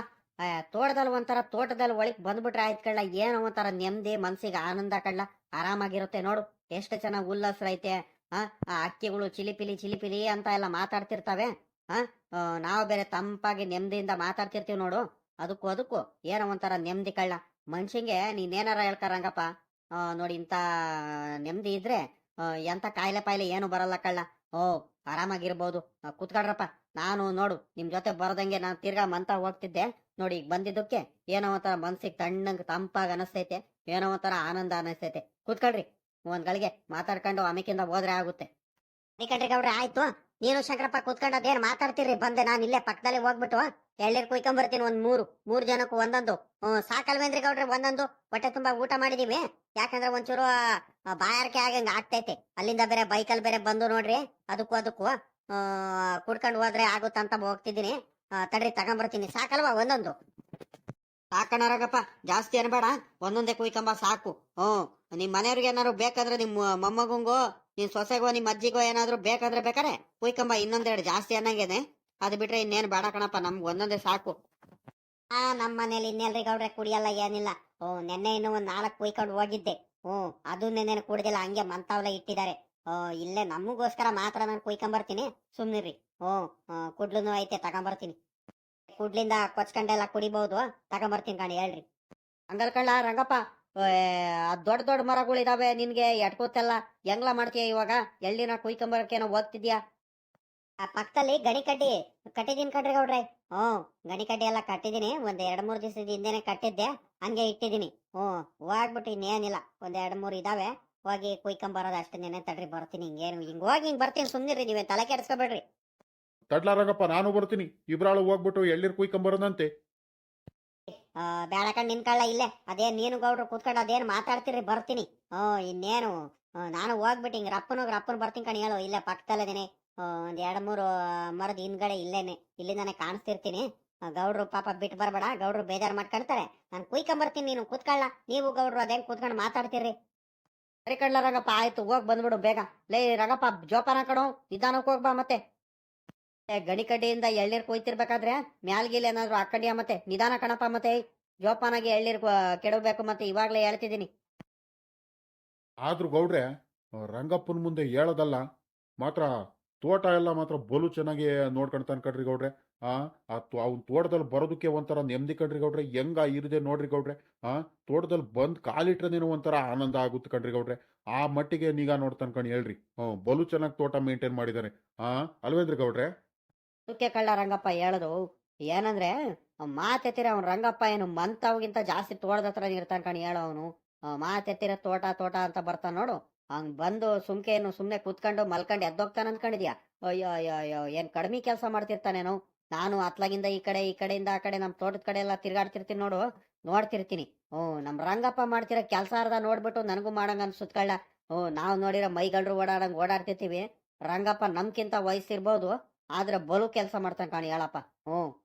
S2: ತೋಟದಲ್ಲಿ ಒಂಥರ ತೋಟದಲ್ಲಿ ಒಳಗ್ ಬಂದ್ಬಿಟ್ರೆ ಆಯ್ತು ಕಳ್ಳ. ಏನೋ ಒಂಥರ ನೆಮ್ಮದಿ ಮನ್ಸಿಗೆ ಆನಂದ ಕಳ್ಳ. ಆರಾಮಾಗಿರುತ್ತೆ ನೋಡು. ಎಷ್ಟು ಚೆನ್ನಾಗಿ ಉಲ್ಲಾಸ ಐತೆ. ಆ ಅಕ್ಕಿಗಳು ಚಿಲಿಪಿಲಿ ಚಿಲಿಪಿಲಿ ಅಂತ ಎಲ್ಲ ಮಾತಾಡ್ತಿರ್ತಾವೆ. ಹಾ ನಾವು ಬೇರೆ ತಂಪಾಗಿ ನೆಮ್ಮದಿಯಿಂದ ಮಾತಾಡ್ತಿರ್ತೀವಿ ನೋಡು. ಅದಕ್ಕೂ ಅದಕ್ಕೂ ಏನೋ ಒಂಥರ ನೆಮ್ಮದಿ ಕಳ್ಳ. ಮನ್ಷಿಗೆ ನೀನೇನಾರ ಹೇಳ್ಕರಂಗಪ್ಪ. ನೋಡಿ ಇಂಥ ನೆಮ್ಮದಿ ಇದ್ರೆ ಎಂತ ಕಾಯಿಲೆ ಪಾಯಿಲೆ ಏನು ಬರಲ್ಲ ಕಳ್ಳ. ಓ ಆರಾಮಾಗಿರ್ಬೋದು. ಆ, ಕುತ್ಕೊಳ್ರಪ್ಪ. ನಾನು ನೋಡು ನಿಮ್ ಜೊತೆ ಬರದಂಗೆ ನಾನು ತಿರ್ಗಾ ಮಂತ ಹೋಗ್ತಿದ್ದೆ. ನೋಡಿ ಈಗ ಬಂದಿದ್ದಕ್ಕೆ ಏನೋ ಒಂಥರ ಮನ್ಸಿಗೆ ತಣ್ಣಂಗ್ ತಂಪಾಗ ಅನಿಸ್ತೈತೆ. ಏನೋ ಒಂಥರ ಆನಂದ ಅನಿಸ್ತೈತೆ. ಕೂತ್ಕೊಳ್ರಿ. ಒಂದ್ ಗಳಿಗೆ ಮಾತಾಡ್ಕೊಂಡು ಅಮಿಕಿಂದ ಹೋದ್ರೆ ಆಗುತ್ತೆ.
S3: ಕಣ್ರಿ ಗೌಡ್ರೆ ಆಯ್ತು. ನೀನು ಶಂಕರಪ್ಪ ಕುತ್ಕೊಂಡು ಅದೇನ್ ಮಾತಾಡ್ತೀರಿ ಬಂದೆ. ನಾನು ಇಲ್ಲೇ ಪಕ್ಕದಲ್ಲಿ ಹೋಗ್ಬಿಟ್ಟು ಎಳ್ನೀರ್ ಕುಯ್ಕೊಂಡ್ ಬರ್ತೀನಿ ಒಂದ್ ಮೂರು, ಮೂರ್ ಜನಕ್ಕೂ ಒಂದೊಂದು. ಸಾಕಲ್ವೇಂದ್ರಿ ಗೌಡ್ರಿ? ಒಂದೊಂದು. ಹೊಟ್ಟೆ ತುಂಬಾ ಊಟ ಮಾಡಿದೀವಿ. ಯಾಕಂದ್ರೆ ಒಂಚೂರು ಬಾಯಾರಿಕೆ ಆಗಂಗ ಆಗ್ತೈತೆ. ಅಲ್ಲಿಂದ ಬೇರೆ ಬೈಕಲ್ಲಿ ಬೇರೆ ಬಂದು ನೋಡ್ರಿ. ಅದಕ್ಕೂ ಅದಕ್ಕೂ ಕುಡ್ಕೊಂಡು ಹೋದ್ರೆ ಆಗುತ್ತಂತ ಹೋಗ್ತಿದ್ದೀನಿ. ತಡ್ರಿ ತಗೊಂಡ್ಬರ್ತೀನಿ ಸಾಕಲ್ವಾ? ಒಂದೊಂದು.
S2: ಸಾಕಣರಾಗಪ್ಪ ಜಾಸ್ತಿ ಅನ್ಬೇಡ ಒಂದೊಂದೇ ಕುಯ್ಕೊಂಬ ಸಾಕು. ಹ್ಮ್, ನಿಮ್ ಮನೆಯವ್ರಿಗೆ ಏನಾರು ಬೇಕಂದ್ರೆ ನಿಮ್ ಮೊಮ್ಮಗಂಗೋ ನಿನ್ ಸೊಸೆಗೋ ನಿಮ್ ಅಜ್ಜಿಗೋ ಏನಾದ್ರು ಬೇಕಾದ್ರೆ ಬೇಕಾರೆ? ಕುಯ್ಕೊಂಬ ಇನ್ನೊಂದೆರಡು ಜಾಸ್ತಿ ಅನ್ನಂಗೇನೆ. ಅದು ಬಿಟ್ರೆ ಇನ್ನೇನ್ ಬೇಡ ಕಣಪ್ಪ ನಮ್ಗೆ ಒಂದೊಂದೇ ಸಾಕು.
S3: ಆ ನಮ್ಮ ಮನೇಲಿ ಇನ್ನೆಲ್ರಿ ಗೌಡ್ರೆ ಕುಡಿಯಲ್ಲ ಏನಿಲ್ಲ. ಓ ನೆನ್ನೆ ಇನ್ನು ಒಂದ್ ನಾಲ್ಕು ಕುಯ್ಕೊಂಡು ಹೋಗಿದ್ದೆ. ಹ್ಮ್ ಅದು ನೆನ್ನೆ ಕುಡ್ದಿಲ್ಲ ಹಂಗೆ ಮಂತಾವ್ಲೆ ಇಟ್ಟಿದ್ದಾರೆ. ಓ ಇಲ್ಲೇ ನಮಗೋಸ್ಕರ ಮಾತ್ರ ನಾನು ಕುಯ್ಕೊಂಬರ್ತೀನಿ. ಸುಮ್ನಿರಿ ಹ್ಮ್ ಕುಡ್ಲುನು ಐತೆ ತಗೊಂಬರ್ತೀನಿ. ಕುಡ್ಲಿಂದ ಕೊಚ್ಕಂಡೆಲ್ಲ ಕುಡಿಬಹುದು ತಗೊಂಬರ್ತೀನಿ ಕಣಿ ಹೇಳ್ರಿ.
S2: ಹಂಗಲ್ ಕಳ್ಳ ರಂಗಪ್ಪ ದೊಡ್ಡ ದೊಡ್ಡ ಮರಗಳು ಇದಾವೆ ನಿನ್ಗೆ ಎಟ್ಕೋತಲ್ಲ ಹೆಂಗ್ಲ ಮಾಡ್ತೀಯ ಇವಾಗ? ಎಳ್ಳಿನ ಕುಯ್ಕೊಂಬರಕೇನೋ ಹೋಗ್ತಿದ್ಯಾ?
S3: ಆ ಪಕ್ಕದಲ್ಲಿ ಗಣಿ ಕಡ್ಡಿ ಕಟ್ಟಿದೀನಿ ಕಡ್ರಿ ಗೌಡ್ರೆ. ಹ್ಮ್ ಗಣಿ ಕಡ್ಡಿ ಎಲ್ಲ ಕಟ್ಟಿದೀನಿ. ಒಂದ್ ಎರಡ್ ಮೂರ್ ದಿವಸದ ಹಿಂದೆನೆ ಕಟ್ಟಿದ್ದೆ. ಹಂಗೆ ಇಟ್ಟಿದ್ದೀನಿ ಹ್ಞೂ, ಹೋಗ್ಬಿಟ್ಟು ಇನ್ನೇನಿಲ್ಲ. ಒಂದ್ ಎರಡ್ ಮೂರ್ ಇದಾವೆ. ಹೋಗಿ ಕುಯ್ಕೊಂಬರೋದು ಅಷ್ಟೇ ನೆನೆ ತಡ್ರಿ, ಬರ್ತೀನಿ. ಹಿಂಗೇನು, ಹಿಂಗ್ ಹೋಗಿ ಹಿಂಗ್ ಬರ್ತೀನಿ. ಸುಮ್ನಿರಿ ನೀವೇ, ತಲೆ ಕೆಡ್ಸ್ಕೊಬೇಡ್ರಿ.
S1: ತಡ್ಲಾರಂಗಪ್ಪ, ನಾನು ಬರ್ತೀನಿ. ಇಬ್ರಾಳು ಹೋಗ್ಬಿಟ್ಟು ಎಳ್ನೀರ್ ಕುಯ್ಕೊಂಬರೋದಂತೆ.
S3: ಆ, ಬೇಡ ಕಣ್ ನಿನ್ಕಳ್ಳ ಇಲ್ಲೇ. ಅದೇ ನೀನು ಗೌಡ್ರು ಕೂತ್ಕೊಂಡು ಅದೇನ್ ಮಾತಾಡ್ತೀರಿ ಬರ್ತೀನಿ. ಓ ಇನ್ನೇನು? ನಾನು ಹೋಗ್ಬಿಟ್ಟು ಹಿಂಗ್ ರಪ್ಪನ ರಪ್ಪನ ಬರ್ತೀನಿ ಕಣಿ ಹೇಳು. ಇಲ್ಲೇ ಪಕ್ಕದಲ್ಲದೇನೆ ಒಂದ್ ಎರಡು ಮೂರು ಮರದ ಹಿಂದ್ಗಡೆ ಇಲ್ಲೇನೆ. ಇಲ್ಲಿಂದಾನೆ ಕಾಣಿಸ್ತಿರ್ತೀನಿ. ಗೌಡ್ರು ಪಾಪ ಬಿಟ್ಟು ಬರಬೇಡ. ಗೌಡ್ರು ಬೇಜಾರ್ ಮಾಡ್ಕೊಳ್ತಾರೆ ನಾನು ಕುಯ್ಕೊಂಬರ್ತೀನಿ ನೀನು ಕೂತ್ಕೊಳ್ಳ. ನೀವು ಗೌಡ್ರು ಅದೇನ್ ಕೂತ್ಕೊಂಡು ಮಾತಾಡ್ತೀರಿ
S2: ಸರಿ ಕಡ್ಲ ರಂಗಪ್ಪ ಆಯ್ತು. ಹೋಗ್ ಬಂದ್ಬಿಡು ಬೇಗ. ಲೇ ರಂಗಪ್ಪ ಜೋಪಾನ ಕಡು ನಿಧಾನಕ್ಕೆ ಹೋಗ್ಬಾ ಮತ್ತೆ. ಗಣಿ ಕಡ್ಡಿಯಿಂದ ಎಳ್ನೀರ್ ಕೊಯ್ತಿರ್ಬೇಕಾದ್ರೆ ಮ್ಯಾಲ್ಗಿಲ್ ಏನಾದ್ರು ಅಕ್ಕಂಡಿಯ ಮತ್ತೆ? ನಿಧಾನ ಕಣಪ್ಪ ಮತ್ತೆ. ಜೋಪಾನಾಗಿ ಎಳ್ನೀರ್ ಕೆಡಬೇಕು ಮತ್ತೆ ಇವಾಗ್ಲೇ ಹೇಳ್ತಿದ್ದೀನಿ.
S1: ಆದ್ರೂ ಗೌಡ್ರೆ ರಂಗಪ್ಪನ ಮುಂದೆ ಹೇಳೋದಲ್ಲ, ಮಾತ್ರ ತೋಟ ಎಲ್ಲ ಮಾತ್ರ ಬಲು ಚೆನ್ನಾಗಿ ನೋಡ್ಕೊಂತಾನೆ ಕಡ್ರಿ ಗೌಡ್ರೆ. ಆ ಅವ್ನ ತೋಟದಲ್ಲಿ ಬರೋದಕ್ಕೆ ಒಂಥರ ನೆಮ್ಮದಿ ಕಣ್ರಿ ಗೌಡ್ರೆ. ಹೆಂಗ ಇರದೆ ನೋಡ್ರಿ ಗೌಡ್ರೆ. ಆ ತೋಟದಲ್ಲಿ ಬಂದ್ ನೀನು ಒಂಥರ ಆನಂದ ಆಗುತ್ತೆ ಕಣ್ರಿ ಗೌಡ್ರೆ. ಆ ಮಟ್ಟಿಗೆ ನಿಗಾ ನೋಡ್ತಾನ ಕಣ್ ಹೇಳ್ರಿ. ಹ್ಞೂ ಬಲು ಚೆನ್ನಾಗಿ ತೋಟ ಮೇಂಟೈನ್ ಮಾಡಿದ್ದಾರೆ ಆ ಅಲ್ವೇಂದ್ರಿ ಗೌಡ್ರೆ?
S2: ಅದಕ್ಕೆ ಕಳ್ಳ ರಂಗಪ್ಪ ಹೇಳೋದು, ಏನಂದ್ರೆ, ಮಾತೆತ್ತಿರ ಅವ್ನು ರಂಗಪ್ಪ ಏನು ಮಂತವ್ಗಿಂತ ಜಾಸ್ತಿ ತೋಟದ ಹತ್ರ ಇರ್ತಾನೆ ಕಣಿ ಹೇಳೋ ಅವನು. ಮಾತೆತ್ತಿರ ತೋಟ ತೋಟ ಅಂತ ಬರ್ತಾನ ನೋಡು. ಹಂಗ್ ಬಂದು ಸುಮ್ಕೆ ಏನು ಸುಮ್ನೆ ಕೂತ್ಕೊಂಡು ಮಲ್ಕೊಂಡು ಎದ್ದೋಗ್ತಾನ ಅನ್ಕೊಂಡಿದ್ಯಾ ಅಯ್ಯೋ ಅಯ್ಯೋ ಅಯ್ಯೋ ಏನ್ ಕಡಿಮೆ ಕೆಲಸ ಮಾಡ್ತಿರ್ತಾನೇನೋ? ನಾನು ಅತ್ಲಾಗಿಂದ ಈ ಕಡೆ, ಈ ಕಡೆಯಿಂದ ಆ ಕಡೆ, ನಮ್ ತೋಟದ ಕಡೆ ಎಲ್ಲ ತಿರ್ಗಾಡ್ತಿರ್ತೀನಿ ನೋಡು. ನೋಡ್ತಿರ್ತೀನಿ. ಹ್ಞೂ, ನಮ್ ರಂಗಪ್ಪ ಮಾಡ್ತಿರೋ ಕೆಲಸ ಅರ್ಧ ನೋಡ್ಬಿಟ್ಟು ನನಗೂ ಮಾಡಂಗ ಅನ್ಸುತ್ಕಳ್ಳ ಹ್ಞೂ, ನಾವು ನೋಡಿರೋ ಮೈಗಳ್ರು ಓಡಾಡಂಗ್ ಓಡಾಡ್ತಿರ್ತೀವಿ. ರಂಗಪ್ಪ ನಮ್ಕಿಂತ ವಯಸ್ಸಿರ್ಬೋದು. ಆದ್ರೆ ಬಲು ಕೆಲಸ ಮಾಡ್ತಾನೆ ಕಾಣಿ ಹೇಳಪ್ಪ. ಹ್ಞೂ.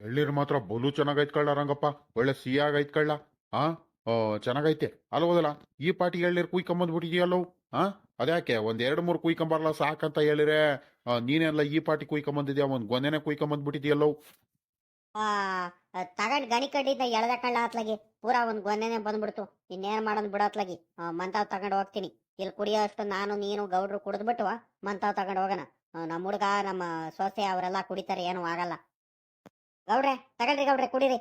S1: ಎಳ್ಳೀರ್ ಮಾತ್ರ ಬಲು ಚೆನ್ನಾಗೈತ್ ಕಳ್ಳ ರಂಗಪ್ಪ. ಒಳ್ಳೆ ಸಿಹಿಯಾಗೈತ್ ಕಳ್ಳ ಆ? ಓ ಚೆನ್ನಾಗೈತೆ. ಅಲ್ಬೋದಲ್ಲ ಈ ಪಾಟಿ ಎಳ್ಳೀರ್ ಕುಯ್ಕೊಂಬಂದ್ಬಿಟ್ಟಿದ್ಯಲ್ಲೋ? ಆ? ಅದ್ಯಾಕೆ? ಒಂದ್ ಎರಡ್ ಮೂರ್ ಕುಯ್ಕೊಂಬರಲ್ಲ ಸಾಕಂತ ಹೇಳಿರೆ ನೀನೆಲ್ಲ ಈ ಪಾಟಿ ಕುಯ್ಕೊಂಬಂದಿದ್ಯಾ? ಒಂದ್ ಗೊನೆನೆ ಕುಯ್ಕೊಂಬಂದ್ಬಿಟ್ಟಿದ್ಯಲ್ಲೋ?
S2: ತಗೊಂಡ್ ಗಣಿ ಕಡ್ಡಿದ್ದ ಎಳ್ದ ಕಳ್ಳ ಹತ್ಲಾಗಿ ಪೂರಾ ಒಂದ್ ಗೊಂದೆನೆ ಬಂದ್ಬಿಡ್ತು. ಇನ್ನೇನ್ ಮಾಡೋದ್ ಬಿಡತ್ಲಾಗಿ. ಮಂತಾವ್ ತಗೊಂಡ್ ಹೋಗ್ತೀನಿ. ಇಲ್ಲಿ ಕುಡಿಯೋ ಅಷ್ಟು ನಾನು, ನೀನು, ಗೌಡ್ರು ಕುಡಿದ್ಬಿಟ್ಟು ಮಂತಾವ್ ತಗೊಂಡ್ ಹೋಗೋಣ. ನಮ್ಮ ಹುಡುಗ, ನಮ್ಮ ಸೊಸೆ ಅವರೆಲ್ಲ ಕುಡಿತಾರೆ, ಏನು ಆಗಲ್ಲ. ಗೌಡ್ರೆ, ತಗೊಳ್ರಿ ಗೌಡ್ರೆ, ಕುಡೀರಿ.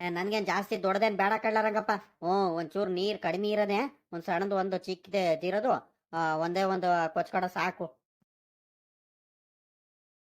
S4: ನನ್ಗೇನ್ ಜಾಸ್ತಿ ದೊಡ್ಡದೇನ್ ಬೇಡ ಕಳ್ಳಾರಂಗಪ್ಪ ಹ್ಞೂ, ಒಂಚೂರು ನೀರ್ ಕಡಿಮೆ ಇರೋದೆ, ಒಂದು ಸಣ್ಣದು, ಒಂದು ಚಿಕ್ಕದಿರೋದು ಒಂದೇ ಒಂದು ಕೊಚ್ಕೊಡ ಸಾಕು.